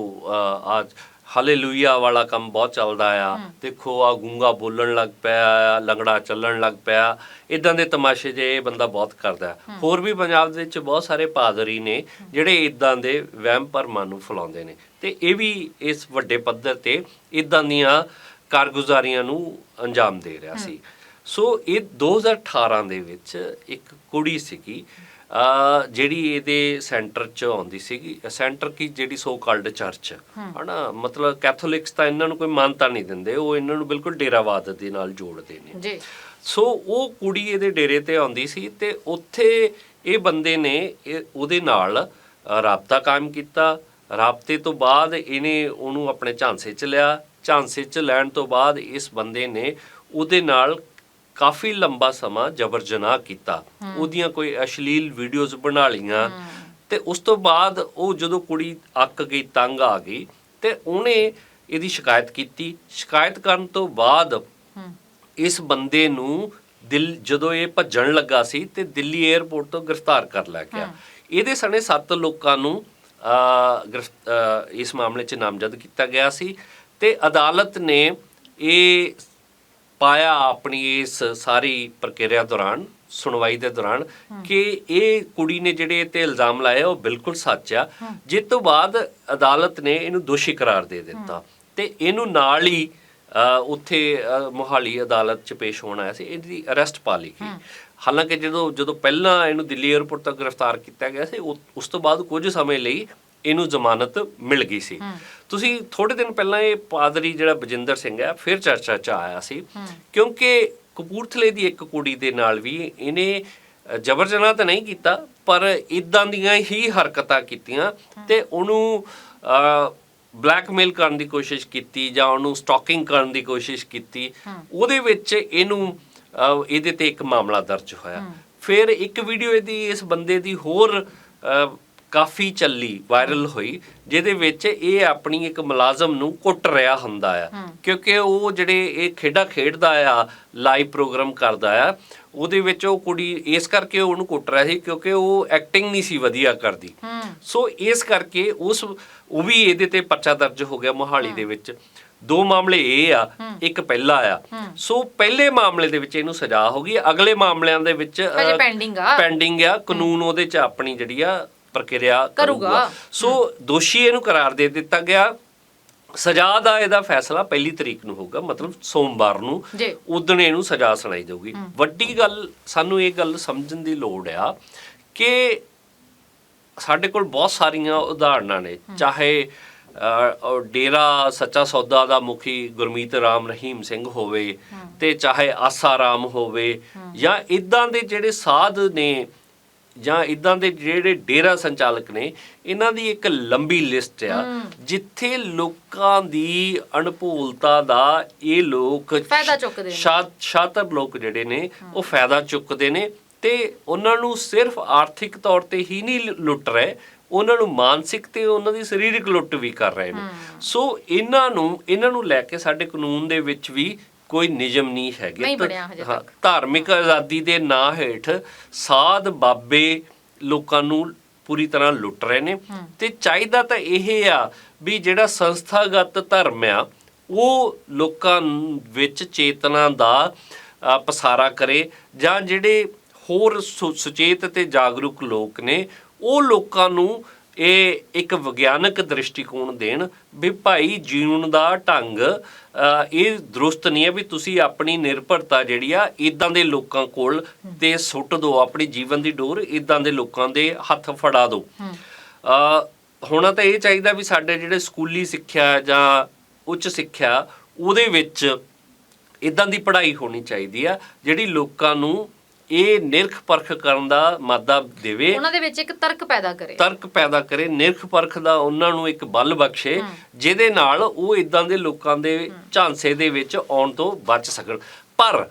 ਅੱਜ ਹਾਲੇਲੂਇਆ ਵਾਲਾ ਕੰਮ ਬਹੁਤ ਚੱਲਦਾ ਆ। ਦੇਖੋ ਆ ਗੂੰਗਾ ਬੋਲਣ ਲੱਗ ਪਿਆ ਲੰਗੜਾ ਚੱਲਣ ਲੱਗ ਪਿਆ। ਇਦਾਂ ਦੇ ਤਮਾਸ਼ੇ ਜੇ ਇਹ ਬੰਦਾ ਬਹੁਤ ਕਰਦਾ। ਹੋਰ ਵੀ ਪੰਜਾਬ ਦੇ ਵਿੱਚ ਬਹੁਤ ਸਾਰੇ ਪਾਦਰੀ ਨੇ ਜਿਹੜੇ ਇਦਾਂ ਦੇ ਵਹਿਮ ਭਰਮਾਂ ਨੂੰ ਫੈਲਾਉਂਦੇ ਨੇ। ਤੇ ਇਹ ਵੀ ਇਸ ਵੱਡੇ ਪੱਧਰ ਤੇ ਇਦਾਂ ਦੀਆਂ ਕਾਰਗੁਜ਼ਾਰੀਆਂ ਨੂੰ ਅੰਜਾਮ ਦੇ ਰਿਹਾ ਸੀ। ਸੋ ਇਹ 2018 ਦੇ ਵਿੱਚ ਇੱਕ ਕੁੜੀ ਸੀਗੀ ਜਿਹੜੀ ਇਹਦੇ ਸੈਂਟਰ ਚ ਆਉਂਦੀ ਸੀਗੀ ਸੈਂਟਰ ਕੀ ਜਿਹੜੀ ਸੋ ਕਾਲਡ ਚਰਚ ਹਨਾ ਮਤਲਬ ਕੈਥੋਲਿਕਸ ਤਾਂ ਇਹਨਾਂ ਨੂੰ ਕੋਈ ਮਾਨਤਾ ਨਹੀਂ ਦਿੰਦੇ ਉਹ ਇਹਨਾਂ ਨੂੰ ਬਿਲਕੁਲ ਡੇਰਾਵਾਦ ਦੇ ਨਾਲ ਜੋੜਦੇ ਨੇ। ਜੀ। ਸੋ ਉਹ ਕੁੜੀ ਇਹਦੇ ਡੇਰੇ ਤੇ ਆਉਂਦੀ ਸੀ ਤੇ ਉੱਥੇ ਇਹ ਬੰਦੇ ਨੇ ਉਹਦੇ ਨਾਲ ਰਾਬਤਾ ਕਾਇਮ ਕੀਤਾ। ਰਾਬਤੇ ਤੋਂ ਬਾਅਦ ਇਹਨੇ ਉਹਨੂੰ ਆਪਣੇ ਝਾਂਸੇ 'ਚ ਲਿਆ। ਝਾਂਸੇ 'ਚ ਲੈਣ ਤੋਂ ਬਾਅਦ ਇਸ ਬੰਦੇ ਨੇ ਉਹਦੇ ਨਾਲ ਕਾਫੀ ਲੰਬਾ ਸਮਾਂ ਜਬਰ ਜਨਾਹ ਕੀਤਾ। ਉਹਦੀਆਂ ਕੋਈ ਅਸ਼ਲੀਲ ਵੀਡੀਓਜ਼ ਬਣਾ ਲੀਆਂ ਤੇ ਉਸ ਤੋਂ ਬਾਅਦ ਉਹ ਜਦੋਂ ਕੁੜੀ ਅੱਕ ਗਈ ਤੰਗ ਆ ਗਈ ਤੇ ਉਹਨੇ ਇਹਦੀ ਸ਼ਿਕਾਇਤ ਕੀਤੀ। ਸ਼ਿਕਾਇਤ ਕਰਨ ਤੋਂ ਬਾਅਦ ਇਸ ਬੰਦੇ ਨੂੰ ਦਿਲ ਜਦੋਂ ਇਹ ਭੱਜਣ ਲੱਗਾ ਸੀ ਤੇ ਦਿੱਲੀ 에ਅਰਪੋਰਟ ਤੋਂ ਗ੍ਰਿਫਤਾਰ ਕਰ ਲਿਆ ਗਿਆ। ਇਹਦੇ ਸਣੇ ਸੱਤ ਲੋਕਾਂ ਨੂੰ ਇਸ ਮਾਮਲੇ 'ਚ ਨਾਮਜ਼ਦ ਕੀਤਾ ਗਿਆ ਸੀ। ਤੇ ਅਦਾਲਤ ਨੇ ਇਹ ਪਾਇਆ ਆਪਣੀ ਇਸ ਸਾਰੀ ਪ੍ਰਕਿਰਿਆ ਦੌਰਾਨ ਸੁਣਵਾਈ ਦੇ ਦੌਰਾਨ ਕਿ ਇਹ ਕੁੜੀ ਨੇ ਜਿਹੜੇ ਤੇ ਇਲਜ਼ਾਮ ਲਾਏ ਉਹ ਬਿਲਕੁਲ ਸੱਚ ਆ। ਜਿਸ ਤੋਂ ਬਾਅਦ ਅਦਾਲਤ ਨੇ ਇਹਨੂੰ ਦੋਸ਼ੀ ਕਰਾਰ ਦੇ ਦਿੱਤਾ। ਤੇ ਇਹਨੂੰ ਨਾਲ ਹੀ ਉੱਥੇ ਮੋਹਾਲੀ ਅਦਾਲਤ 'ਚ ਪੇਸ਼ ਹੋਣ ਆਇਆ ਸੀ ਇਹਦੀ ਅਰੈਸਟ ਪਾ ਲਈ ਗਈ। ਹਾਲਾਂਕਿ ਜਦੋਂ ਜਦੋਂ ਪਹਿਲਾਂ ਇਹਨੂੰ ਦਿੱਲੀ 에ਅਰਪੋਰਟ ਤੋਂ ਗ੍ਰਿਫਤਾਰ ਕੀਤਾ ਗਿਆ ਸੀ ਉਸ ਤੋਂ ਬਾਅਦ ਕੁਝ ਸਮੇਂ ਲਈ ਇਹਨੂੰ ਜ਼ਮਾਨਤ ਮਿਲ ਗਈ ਸੀ। ਤੁਸੀਂ ਥੋੜੇ ਦਿਨ ਪਹਿਲਾਂ ਇਹ ਪਾਦਰੀ ਜਿਹੜਾ ਬਜਿੰਦਰ ਸਿੰਘ ਹੈ ਫਿਰ ਚਰਚਾ 'ਚ ਆਇਆ ਸੀ। ਕਿਉਂਕਿ ਕਪੂਰਥਲੇ ਦੀ ਇੱਕ ਕੁੜੀ ਦੇ ਨਾਲ ਵੀ ਇਹਨੇ ਜਬਰ ਜਨਾਹ ਤਾਂ ਨਹੀਂ ਕੀਤਾ ਪਰ ਇਦਾਂ ਦੀਆਂ ਹੀ ਹਰਕਤਾਂ ਕੀਤੀਆਂ ਤੇ ਉਹਨੂੰ ਬਲੈਕਮੇਲ ਕਰਨ ਦੀ ਕੋਸ਼ਿਸ਼ ਕੀਤੀ ਜਾਂ ਉਹਨੂੰ ਸਟਾਕਿੰਗ ਕਰਨ ਦੀ ਕੋਸ਼ਿਸ਼ ਕੀਤੀ। ਉਹਦੇ ਵਿੱਚ ਇਹਨੂੰ ਇਹਦੇ ਤੇ ਇੱਕ ਮਾਮਲਾ ਦਰਜ ਹੋਇਆ। ਫਿਰ ਇੱਕ ਵੀਡੀਓ ਇਹਦੀ ਇਸ ਬੰਦੇ ਦੀ ਹੋਰ ਕਾਫੀ ਚੱਲੀ ਵਾਇਰਲ ਹੋਈ ਜਿਹਦੇ ਵਿੱਚ ਇਹ ਆਪਣੀ ਇੱਕ ਮੁਲਾਜ਼ਮ ਨੂੰ ਕੁੱਟ ਰਿਹਾ ਹੁੰਦਾ ਆ। ਕਿਉਂਕਿ ਉਹ ਜਿਹੜੇ ਇਹ ਖੇਡਾਂ ਖੇਡਦਾ ਆ ਲਾਈਵ ਪ੍ਰੋਗਰਾਮ ਕਰਦਾ ਆ ਉਹਦੇ ਵਿੱਚ ਉਹ ਕੁੜੀ ਇਸ ਕਰਕੇ ਉਹਨੂੰ ਕੁੱਟ ਰਿਹਾ ਸੀ ਕਿਉਂਕਿ ਉਹ ਐਕਟਿੰਗ ਨਹੀਂ ਸੀ ਵਧੀਆ ਕਰਦੀ। ਸੋ ਇਸ ਕਰਕੇ ਉਸ ਉਹ ਵੀ ਇਹਦੇ ਤੇ ਪਰਚਾ ਦਰਜ ਹੋ ਗਿਆ ਮੋਹਾਲੀ ਦੇ ਵਿੱਚ। ਦੋ ਮਾਮਲੇ ਇਹ ਆ ਇੱਕ ਪਹਿਲਾ ਆ। ਸੋ ਪਹਿਲੇ ਮਾਮਲੇ ਦੇ ਵਿੱਚ ਇਹਨੂੰ ਸਜ਼ਾ ਹੋ ਗਈ ਅਗਲੇ ਮਾਮਲਿਆਂ ਦੇ ਵਿੱਚ pending ਆ। ਪੈਂਡਿੰਗ ਆ ਕਾਨੂੰਨ ਉਹਦੇ ਚ ਆਪਣੀ ਜਿਹੜੀ ਆ ਪ੍ਰਕਿਰਿਆ ਕਰੂਗਾ। ਸੋ ਦੋਸ਼ੀ ਇਹਨੂੰ ਕਰਾਰ ਦੇ ਦਿੱਤਾ ਗਿਆ। ਸਜ਼ਾ ਦਾ ਇਹਦਾ ਫੈਸਲਾ ਪਹਿਲੀ ਤਰੀਕ ਨੂੰ ਹੋਊਗਾ ਮਤਲਬ ਸੋਮਵਾਰ ਨੂੰ। ਜੀ। ਉਦਣ ਇਹਨੂੰ ਸਜ਼ਾ ਸੁਣਾਈ ਜਾਊਗੀ। ਵੱਡੀ ਗੱਲ ਸਾਨੂੰ ਇਹ ਗੱਲ ਸਮਝਣ ਦੀ ਲੋੜ ਆ ਕਿ ਸਾਡੇ ਕੋਲ ਬਹੁਤ ਸਾਰੀਆਂ ਉਦਾਹਰਨਾਂ ਨੇ। ਚਾਹੇ ਡੇਰਾ ਸੱਚਾ ਸੌਦਾ ਦਾ ਮੁਖੀ ਗੁਰਮੀਤ ਰਾਮ ਰਹੀਮ ਸਿੰਘ ਹੋਵੇ ਤੇ ਚਾਹੇ ਆਸਾ ਰਾਮ ਹੋਵੇ ਜਾਂ ਇਦਾਂ ਦੇ ਜਿਹੜੇ ਸਾਧ ਨੇ ਜਾਂ ਇਦਾਂ ਦੇ ਜਿਹੜੇ ਡੇਰਾ ਸੰਚਾਲਕ ਨੇ ਇਹਨਾਂ ਦੀ ਇੱਕ ਲੰਬੀ ਲਿਸਟ ਆ ਜਿੱਥੇ ਲੋਕਾਂ ਦੀ ਅਣਭੂਲਤਾ ਦਾ ਇਹ ਲੋਕ ਫਾਇਦਾ ਚੁੱਕਦੇ ਨੇ। ਸ਼ਾਤਰ ਲੋਕ ਜਿਹੜੇ ਨੇ ਉਹ ਫਾਇਦਾ ਚੁੱਕਦੇ ਨੇ ਤੇ ਉਹਨਾਂ ਨੂੰ ਸਿਰਫ ਆਰਥਿਕ ਤੌਰ ਤੇ ਹੀ ਨਹੀਂ ਲੁੱਟ ਰਹੇ ਉਹਨਾਂ ਨੂੰ ਮਾਨਸਿਕ ਤੇ ਉਹਨਾਂ ਦੀ ਸਰੀਰਕ ਲੁੱਟ ਵੀ ਕਰ ਰਹੇ ਨੇ। ਸੋ ਇਹਨਾਂ ਨੂੰ ਇਹਨਾਂ ਨੂੰ ਲੈ ਕੇ ਸਾਡੇ ਕਾਨੂੰਨ ਦੇ ਵਿੱਚ ਵੀ ਕੋਈ ਨਿਯਮ ਨਹੀਂ ਹੈਗੇ। ਨਹੀਂ ਤਾਂ- ਬਣਿਆ ਹਜੇ ਹਾਂ, ਤੱਕ। ਧਾਰਮਿਕ ਆਜ਼ਾਦੀ ਦੇ ਨਾਂ ਹੇਠ ਸਾਧ ਬਾਬੇ ਲੋਕਾਂ ਨੂੰ ਪੂਰੀ ਤਰ੍ਹਾਂ ਲੁੱਟ ਰਹੇ ਨੇ। ਤੇ ਚਾਹੀਦਾ ਤਾਂ ਇਹ ਆ ਵੀ ਜਿਹੜਾ ਸੰਸਥਾਗਤ ਧਰਮ ਆ ਉਹ ਲੋਕਾਂ ਨੂੰ ਵਿੱਚ ਚੇਤਨਾ ਦਾ ਅ, ਪਸਾਰਾ ਕਰੇ ਜਾਂ ਜਿਹੜੇ ਹੋਰ ਸੁ- ਸੁਚੇਤ ਤੇ ਜਾਗਰੂਕ ਲੋਕ ਨੇ ਉਹ ਲੋਕਾਂ ਨੂੰ ਇਹ ਇੱਕ ਵਿਗਿਆਨਕ ਦ੍ਰਿਸ਼ਟੀਕੋਣ ਦੇਣ ਵੀ ਭਾਈ ਜੀਵਨ ਦਾ ਢੰਗ ਇਹ ਦਰੁਸਤ ਨਹੀਂ ਹੈ ਵੀ ਤੁਸੀਂ ਆਪਣੀ ਨਿਰਭਰਤਾ ਜਿਹੜੀ ਆ ਇਦਾਂ ਦੇ ਲੋਕਾਂ ਕੋਲ ਤੇ ਸੁੱਟ ਦਿਓ ਆਪਣੀ ਜੀਵਨ ਦੀ ਡੋਰ ਇਦਾਂ ਦੇ ਲੋਕਾਂ ਦੇ ਹੱਥ ਫੜਾ ਦਿਓ ਹੋਣਾ ਤਾਂ ਇਹ ਚਾਹੀਦਾ ਵੀ ਸਾਡੇ ਜਿਹੜੇ ਸਕੂਲੀ ਸਿੱਖਿਆ ਜਾਂ ਉੱਚ ਸਿੱਖਿਆ ਉਹਦੇ ਵਿੱਚ ਇਦਾਂ ਦੀ ਪੜ੍ਹਾਈ ਹੋਣੀ ਚਾਹੀਦੀ ਆ ਜਿਹੜੀ ਲੋਕਾਂ ਨੂੰ ਇਹ ਨਿਰਖ ਪਰਖ ਕਰਨ ਦਾ ਮਾਦਾ ਦੇਵੇ। ਉਹਨਾਂ ਦੇ ਵਿੱਚ ਇੱਕ ਤਰਕ ਪੈਦਾ ਕਰੇ। ਤਰਕ ਪੈਦਾ ਕਰੇ ਨਿਰਖ ਪਰਖ ਦਾ ਉਹਨਾਂ ਨੂੰ ਇੱਕ ਬਲ ਬਖਸ਼ੇ ਜਿਹਦੇ ਨਾਲ ਉਹ ਇਦਾਂ ਦੇ ਲੋਕਾਂ ਦੇ ਝਾਂਸੇ ਦੇ ਵਿੱਚ ਆਉਣ ਤੋਂ ਬਚ ਸਕਣ। ਪਰ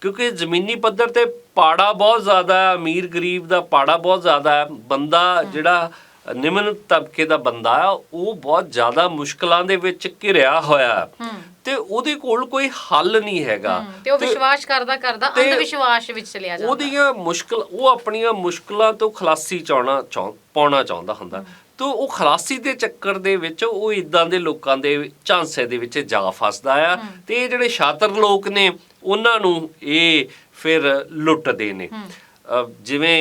ਕਿਉਂਕਿ ਜ਼ਮੀਨੀ ਪੱਧਰ ਤੇ ਪਾੜਾ ਬਹੁਤ ਜ਼ਿਆਦਾ ਹੈ ਅਮੀਰ ਗਰੀਬ ਦਾ ਪਾੜਾ ਬਹੁਤ ਜ਼ਿਆਦਾ ਹੈ ਬੰਦਾ ਜਿਹੜਾ ਨਿਮਨ ਤਬਕੇ ਦਾ ਬੰਦਾ ਉਹ ਬਹੁਤ ਜ਼ਿਆਦਾ ਮੁਸ਼ਕਲਾਂ ਦੇ ਵਿੱਚ ਘਿਰਿਆ ਹੋਇਆ ਤੇ ਉਹਦੇ ਕੋਲ ਕੋਈ ਹੱਲ ਨਹੀਂ ਹੈਗਾ। ਤੇ ਉਹ ਵਿਸ਼ਵਾਸ ਕਰਦਾ ਕਰਦਾ ਅੰਧ ਵਿਸ਼ਵਾਸ ਵਿੱਚ ਚਲਿਆ ਜਾਂਦਾ। ਉਹਦੀਆਂ ਮੁਸ਼ਕਲ ਉਹ ਆਪਣੀਆਂ ਮੁਸ਼ਕਲਾਂ ਤੋਂ ਖਲਾਸੀ ਚਾਉਣਾ ਚਾਹ ਪਾਉਣਾ ਚਾਹੁੰਦਾ ਹੁੰਦਾ। ਤੋ ਉਹ ਖਲਾਸੀ ਦੇ ਚੱਕਰ ਦੇ ਵਿੱਚ ਉਹ ਇਦਾਂ ਦੇ ਲੋਕਾਂ ਦੇ ਝਾਂਸੇ ਦੇ ਵਿੱਚ ਜਾ ਫਸਦਾ ਆ। ਤੇ ਇਹ ਜਿਹੜੇ ਸ਼ਾਤਰ ਲੋਕ ਨੇ ਉਹਨਾਂ ਨੂੰ ਇਹ ਫਿਰ ਲੁੱਟਦੇ ਨੇ। ਜਿਵੇਂ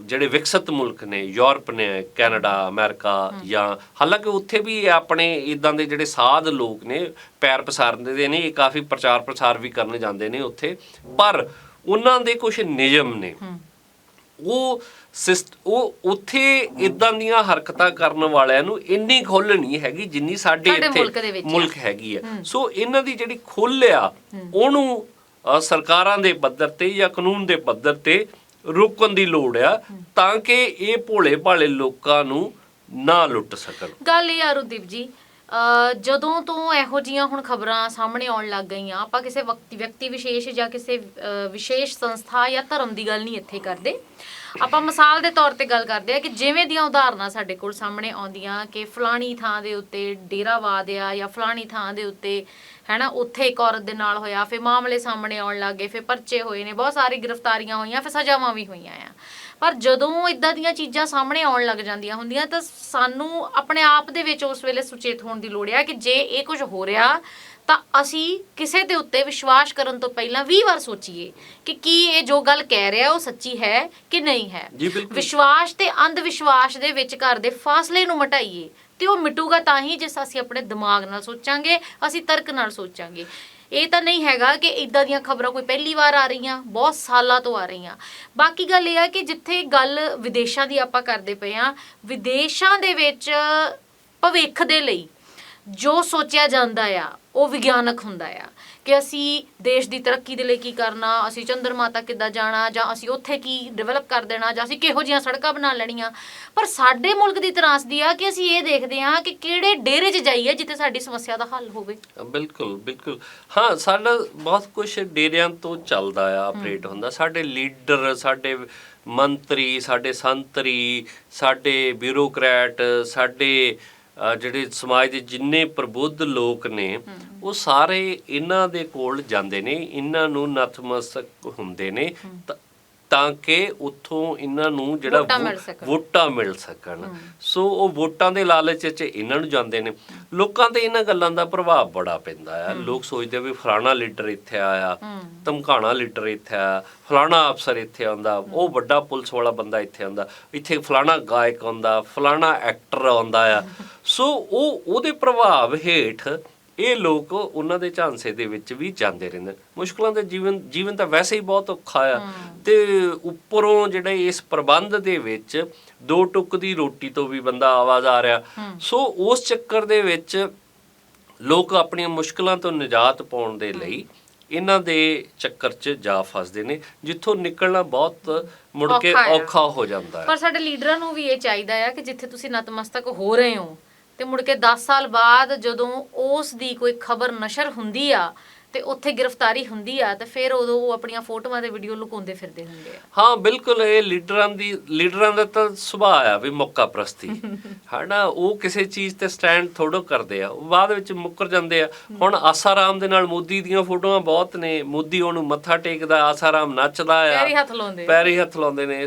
ਜਿਹੜੇ ਵਿਕਸਿਤ ਮੁਲਕ ਨੇ ਯੂਰਪ ਨੇ ਕੈਨੇਡਾ ਅਮਰੀਕਾ ਜਾਂ ਹਾਲਾਂਕਿ ਉੱਥੇ ਵੀ ਆਪਣੇ ਇਦਾਂ ਦੇ ਜਿਹੜੇ ਸਾਧ ਲੋਕ ਨੇ ਪੈਰ ਪਸਾਰਦੇ ਨੇ ਇਹ ਕਾਫੀ ਪ੍ਰਚਾਰ ਪ੍ਰਸਾਰ ਵੀ ਕਰਨ ਜਾਂਦੇ ਨੇ ਉੱਥੇ। ਪਰ ਉਹਨਾਂ ਦੇ ਕੁਝ ਨਿਯਮ ਨੇ। ਉਹ ਸਿਸਟ ਉਹ ਉੱਥੇ ਇਦਾਂ ਦੀਆਂ ਹਰਕਤਾਂ ਕਰਨ ਵਾਲਿਆਂ ਨੂੰ ਇੰਨੀ ਖੁੱਲ੍ਹ ਨਹੀਂ ਹੈਗੀ ਜਿੰਨੀ ਸਾਡੇ ਇੱਥੇ ਮੁਲਕ ਦੇ ਹੈਗੀ ਆ। ਸੋ ਇਹਨਾਂ ਦੀ ਜਿਹੜੀ ਖੁੱਲ੍ਹ ਆ ਉਹਨੂੰ ਸਰਕਾਰਾਂ ਦੇ ਪੱਧਰ ਤੇ ਜਾਂ ਕਾਨੂੰਨ ਦੇ ਪੱਧਰ ਤੇ ਰੋਕਣ ਦੀ ਲੋੜ ਆ ਤਾਂ ਕਿ ਇਹ ਭੋਲੇ ਭਾਲੇ ਲੋਕਾਂ ਨੂੰ ਨਾ ਲੁੱਟ ਸਕਣ। ਗੱਲ ਇਹ ਆ ਰੁਦੀਪ ਜੀ ਅ, ਜਦੋਂ ਤੋਂ ਇਹੋ ਜੀਆਂ ਹੁਣ ਖਬਰਾਂ ਸਾਹਮਣੇ ਆਉਣ ਲੱਗ ਗਈਆਂ ਆਪਾਂ ਕਿਸੇ ਵਿਅਕਤੀ ਵਿਸ਼ੇਸ਼ ਜਾਂ ਕਿਸੇ ਅ, ਵਿਸ਼ੇਸ਼ ਸੰਸਥਾ ਜਾਂ ਧਰਮ ਦੀ ਗੱਲ ਨਹੀਂ ਇੱਥੇ ਕਰਦੇ। ਆਪਾਂ ਮਿਸਾਲ ਦੇ ਤੌਰ ਤੇ ਗੱਲ ਕਰਦੇ ਆ ਕਿ ਜਿਵੇਂ ਦੀਆਂ ਉਦਾਹਰਨਾਂ ਸਾਡੇ ਕੋਲ ਸਾਹਮਣੇ ਆਉਂਦੀਆਂ ਕਿ ਫਲਾਣੀ ਥਾਂ ਦੇ ਉੱਤੇ ਡੇਰਾਵਾਦ ਆ ਜਾਂ ਫਲਾਣੀ ਥਾਂ ਦੇ ਉੱਤੇ, ਹੈਨਾ, ਉੱਥੇ ਇੱਕ ਔਰਤ ਦੇ ਨਾਲ ਹੋਇਆ, ਫਿਰ ਮਾਮਲੇ ਸਾਹਮਣੇ ਆਉਣ ਲੱਗੇ ਫਿਰ ਪਰਚੇ ਹੋਏ ਨੇ, ਬਹੁਤ ਸਾਰੀ ਗ੍ਰਿਫਤਾਰੀਆਂ ਹੋਈਆਂ, ਫਿਰ ਸਜ਼ਾਵਾਂ ਵੀ ਹੋਈਆਂ ਆ। ਪਰ ਜਦੋਂ ਇਦਾਂ ਦੀਆਂ ਚੀਜ਼ਾਂ ਸਾਹਮਣੇ ਆਉਣ ਲੱਗ ਜਾਂਦੀਆਂ ਹੁੰਦੀਆਂ ਤਾਂ ਸਾਨੂੰ ਆਪਣੇ ਆਪ ਦੇ ਵਿੱਚ ਉਸ ਵੇਲੇ ਸੁਚੇਤ ਹੋਣ ਦੀ ਲੋੜ ਆ ਕਿ ਜੇ ਇਹ ਕੁਝ ਹੋ ਰਿਹਾ ਤਾਂ ਅਸੀਂ ਕਿਸੇ ਦੇ ਉੱਤੇ ਵਿਸ਼ਵਾਸ ਕਰਨ ਤੋਂ ਪਹਿਲਾਂ 20 ਵਾਰ ਸੋਚੀਏ ਕਿ ਕੀ ਇਹ ਜੋ ਗੱਲ ਕਹਿ ਰਿਹਾ ਉਹ ਸੱਚੀ ਹੈ ਕਿ ਨਹੀਂ ਹੈ। ਵਿਸ਼ਵਾਸ ਤੇ ਅੰਧ ਵਿਸ਼ਵਾਸ ਦੇ ਵਿਚਕਾਰ ਦੇ ਫਾਸਲੇ ਨੂੰ ਮਟਾਈਏ ਤੇ ਉਹ ਮਿਟੂਗਾ ਤਾਂ ਹੀ ਜੇ ਅਸੀਂ ਆਪਣੇ ਦਿਮਾਗ ਨਾਲ ਸੋਚਾਂਗੇ ਅਸੀਂ ਤਰਕ ਨਾਲ ਸੋਚਾਂਗੇ। ਇਹ ਤਾਂ ਨਹੀਂ ਹੈਗਾ ਕਿ ਇਦਾਂ ਦੀਆਂ ਖਬਰਾਂ ਕੋਈ ਪਹਿਲੀ ਵਾਰ ਆ ਰਹੀਆਂ ਬਹੁਤ ਸਾਲਾਂ ਤੋਂ ਆ ਰਹੀਆਂ। ਬਾਕੀ ਗੱਲ ਇਹ ਆ ਕਿ ਜਿੱਥੇ ਗੱਲ ਵਿਦੇਸ਼ਾਂ ਦੀ ਆਪਾਂ ਕਰਦੇ ਪਏ ਆ ਵਿਦੇਸ਼ਾਂ ਦੇ ਵਿੱਚ ਭਵਿੱਖ ਦੇ ਲਈ ਜੋ ਸੋਚਿਆ ਜਾਂਦਾ ਆ ਉਹ ਵਿਗਿਆਨਕ ਹੁੰਦਾ ਆ ਕਿ ਅਸੀਂ ਦੇਸ਼ ਦੀ ਤਰੱਕੀ ਦੇ ਲਈ ਕੀ ਕਰਨਾ ਅਸੀਂ ਚੰਦਰਮਾ ਤੱਕ ਕਿੱਦਾਂ ਜਾਣਾ ਜਾਂ ਅਸੀਂ ਉੱਥੇ ਕੀ ਡਿਵੈਲਪ ਕਰ ਦੇਣਾ ਜਾਂ ਅਸੀਂ ਕਿਹੋ ਜਿਹੀਆਂ ਸੜਕਾਂ ਬਣਾ ਲੈਣੀਆਂ। ਪਰ ਸਾਡੇ ਮੁਲਕ ਦੀ ਤਰਾਸਦੀ ਆ ਕਿ ਅਸੀਂ ਇਹ ਦੇਖਦੇ ਹਾਂ ਕਿ ਕਿਹੜੇ ਡੇਰੇ 'ਚ ਜਾਈਏ ਜਿੱਥੇ ਸਾਡੀ ਸਮੱਸਿਆ ਦਾ ਹੱਲ ਹੋਵੇ। ਬਿਲਕੁਲ ਬਿਲਕੁਲ। ਹਾਂ ਸਾਡਾ ਬਹੁਤ ਕੁਝ ਡੇਰਿਆਂ ਤੋਂ ਚੱਲਦਾ ਆ ਆਪਰੇਟ ਹੁੰਦਾ। ਸਾਡੇ ਲੀਡਰ ਸਾਡੇ ਮੰਤਰੀ ਸਾਡੇ ਸੰਤਰੀ ਸਾਡੇ ਬਿਊਰੋਕਰੈਟ ਸਾਡੇ ਜਿਹੜੇ ਸਮਾਜ ਦੇ ਜਿੰਨੇ ਪ੍ਰਬੁੱਧ ਲੋਕ ਨੇ ਉਹ ਸਾਰੇ ਇਹਨਾਂ ਦੇ ਕੋਲ ਜਾਂਦੇ ਨੇ ਇਹਨਾਂ ਨੂੰ ਨਤਮਸਤਕ ਹੁੰਦੇ ਨੇ। ਤਾਂ- ਕਿ ਉੱਥੋਂ ਇਹਨਾਂ ਨੂੰ ਜਿਹੜਾ ਵੋਟਾਂ ਮਿਲ ਸਕਣ। ਸੋ ਉਹ ਵੋਟਾਂ ਦੇ ਲਾਲਚ 'ਚ ਇਹਨਾਂ ਨੂੰ ਜਾਂਦੇ ਨੇ। ਲੋਕਾਂ ਤੇ ਇਹਨਾਂ ਗੱਲਾਂ ਦਾ ਪ੍ਰਭਾਵ ਬੜਾ ਪੈਂਦਾ ਆ। ਲੋਕ ਸੋਚਦੇ ਵੀ ਫਲਾਣਾ ਲੀਡਰ ਇੱਥੇ ਆਇਆ ਧਮਕਾਣਾ ਲੀਡਰ ਇੱਥੇ ਆਇਆ ਫਲਾਣਾ ਅਫਸਰ ਇੱਥੇ ਆਉਂਦਾ ਉਹ ਵੱਡਾ ਪੁਲਿਸ ਵਾਲਾ ਬੰਦਾ ਇੱਥੇ ਆਉਂਦਾ ਇੱਥੇ ਫਲਾਣਾ ਗਾਇਕ ਆਉਂਦਾ ਫਲਾਣਾ ਐਕਟਰ ਆਉਂਦਾ ਆ। ਸੋ ਉਹ ਉਹਦੇ ਪ੍ਰਭਾਵ ਹੇਠ ਇਹ ਲੋਕ ਉਹਨਾਂ ਦੇ ਝਾਂਸੇ ਦੇ ਵਿੱਚ ਵੀ ਜਾਂਦੇ ਰਹਿੰਦੇ ਨੇ। ਮੁਸ਼ਕਲਾਂ ਦੇ ਜੀਵਨ ਜੀਵਨ ਤਾਂ ਵੈਸੇ ਹੀ ਬਹੁਤ ਔਖਾ ਆ। ਤੇ ਉੱਪਰੋਂ ਜਿਹੜੇ ਇਸ ਪ੍ਰਬੰਧ ਦੇ ਵਿੱਚ ਦੋ ਟੁੱਕ ਦੀ ਰੋਟੀ ਤੋਂ ਵੀ ਬੰਦਾ ਆਵਾਜ਼ ਆ ਰਿਹਾ। ਸੋ ਉਸ ਚੱਕਰ ਦੇ ਵਿੱਚ ਲੋਕ ਆਪਣੀਆਂ ਮੁਸ਼ਕਲਾਂ ਤੋਂ ਨਿਜਾਤ ਪਾਉਣ ਦੇ ਲਈ ਇਹਨਾਂ ਦੇ ਚੱਕਰ 'ਚ ਜਾ ਫਸਦੇ ਨੇ ਜਿੱਥੋਂ ਨਿਕਲਣਾ ਬਹੁਤ ਮੁੜ ਕੇ ਔਖਾ ਹੋ ਜਾਂਦਾ ਹੈ। ਪਰ ਸਾਡੇ ਲੀਡਰਾਂ ਨੂੰ ਵੀ ਇਹ ਚਾਹੀਦਾ ਆ ਕਿ ਜਿੱਥੇ ਤੁਸੀਂ ਨਤਮਸਤਕ ਹੋ ਰਹੇ ਹੋ ਤੇ ਮੁੜ ਕੇ 10 ਸਾਲ ਬਾਅਦ ਜਦੋਂ ਉਸ ਦੀ ਕੋਈ ਖਬਰ ਨਸ਼ਰ ਹੁੰਦੀ ਆ ਤੇ ਉੱਥੇ ਗ੍ਰਿਫਤਾਰੀ ਹੁੰਦੀ ਆ ਤੇ ਫਿਰ ਉਦੋਂ ਉਹ ਆਪਣੀਆਂ ਫੋਟੋਆਂ ਤੇ ਵੀਡੀਓ ਲੁਕਾਉਂਦੇ ਫਿਰਦੇ ਹੁੰਦੇ ਆ। ਹਾਂ ਬਿਲਕੁਲ ਇਹ ਲੀਡਰਾਂ ਦੀ ਲੀਡਰਾਂ ਦਾ ਤਾਂ ਸੁਭਾਅ ਆ ਵੀ ਮੌਕਾ ਪ੍ਰਸਤੀ। ਹਨਾ ਉਹ ਕਿਸੇ ਚੀਜ਼ ਤੇ ਸਟੈਂਡ ਥੋੜੋ ਕਰਦੇ ਆ ਉਹ ਬਾਅਦ ਵਿੱਚ ਮੁੱਕਰ ਜਾਂਦੇ ਆ। ਹੁਣ ਆਸਾਰਾਮ ਦੇ ਨਾਲ ਮੋਦੀ ਦੀਆਂ ਫੋਟੋਆਂ ਬਹੁਤ ਨੇ ਮੋਦੀ ਉਹਨੂੰ ਮੱਥਾ ਟੇਕਦਾ ਆਸਾਰਾਮ ਨੱਚਦਾ ਆ। ਪੈਰੀ ਹੱਥ ਲਾਉਂਦੇ। ਆ। ਪੈਰੀ ਹੱਥ ਲਾਉਂਦੇ ਨੇ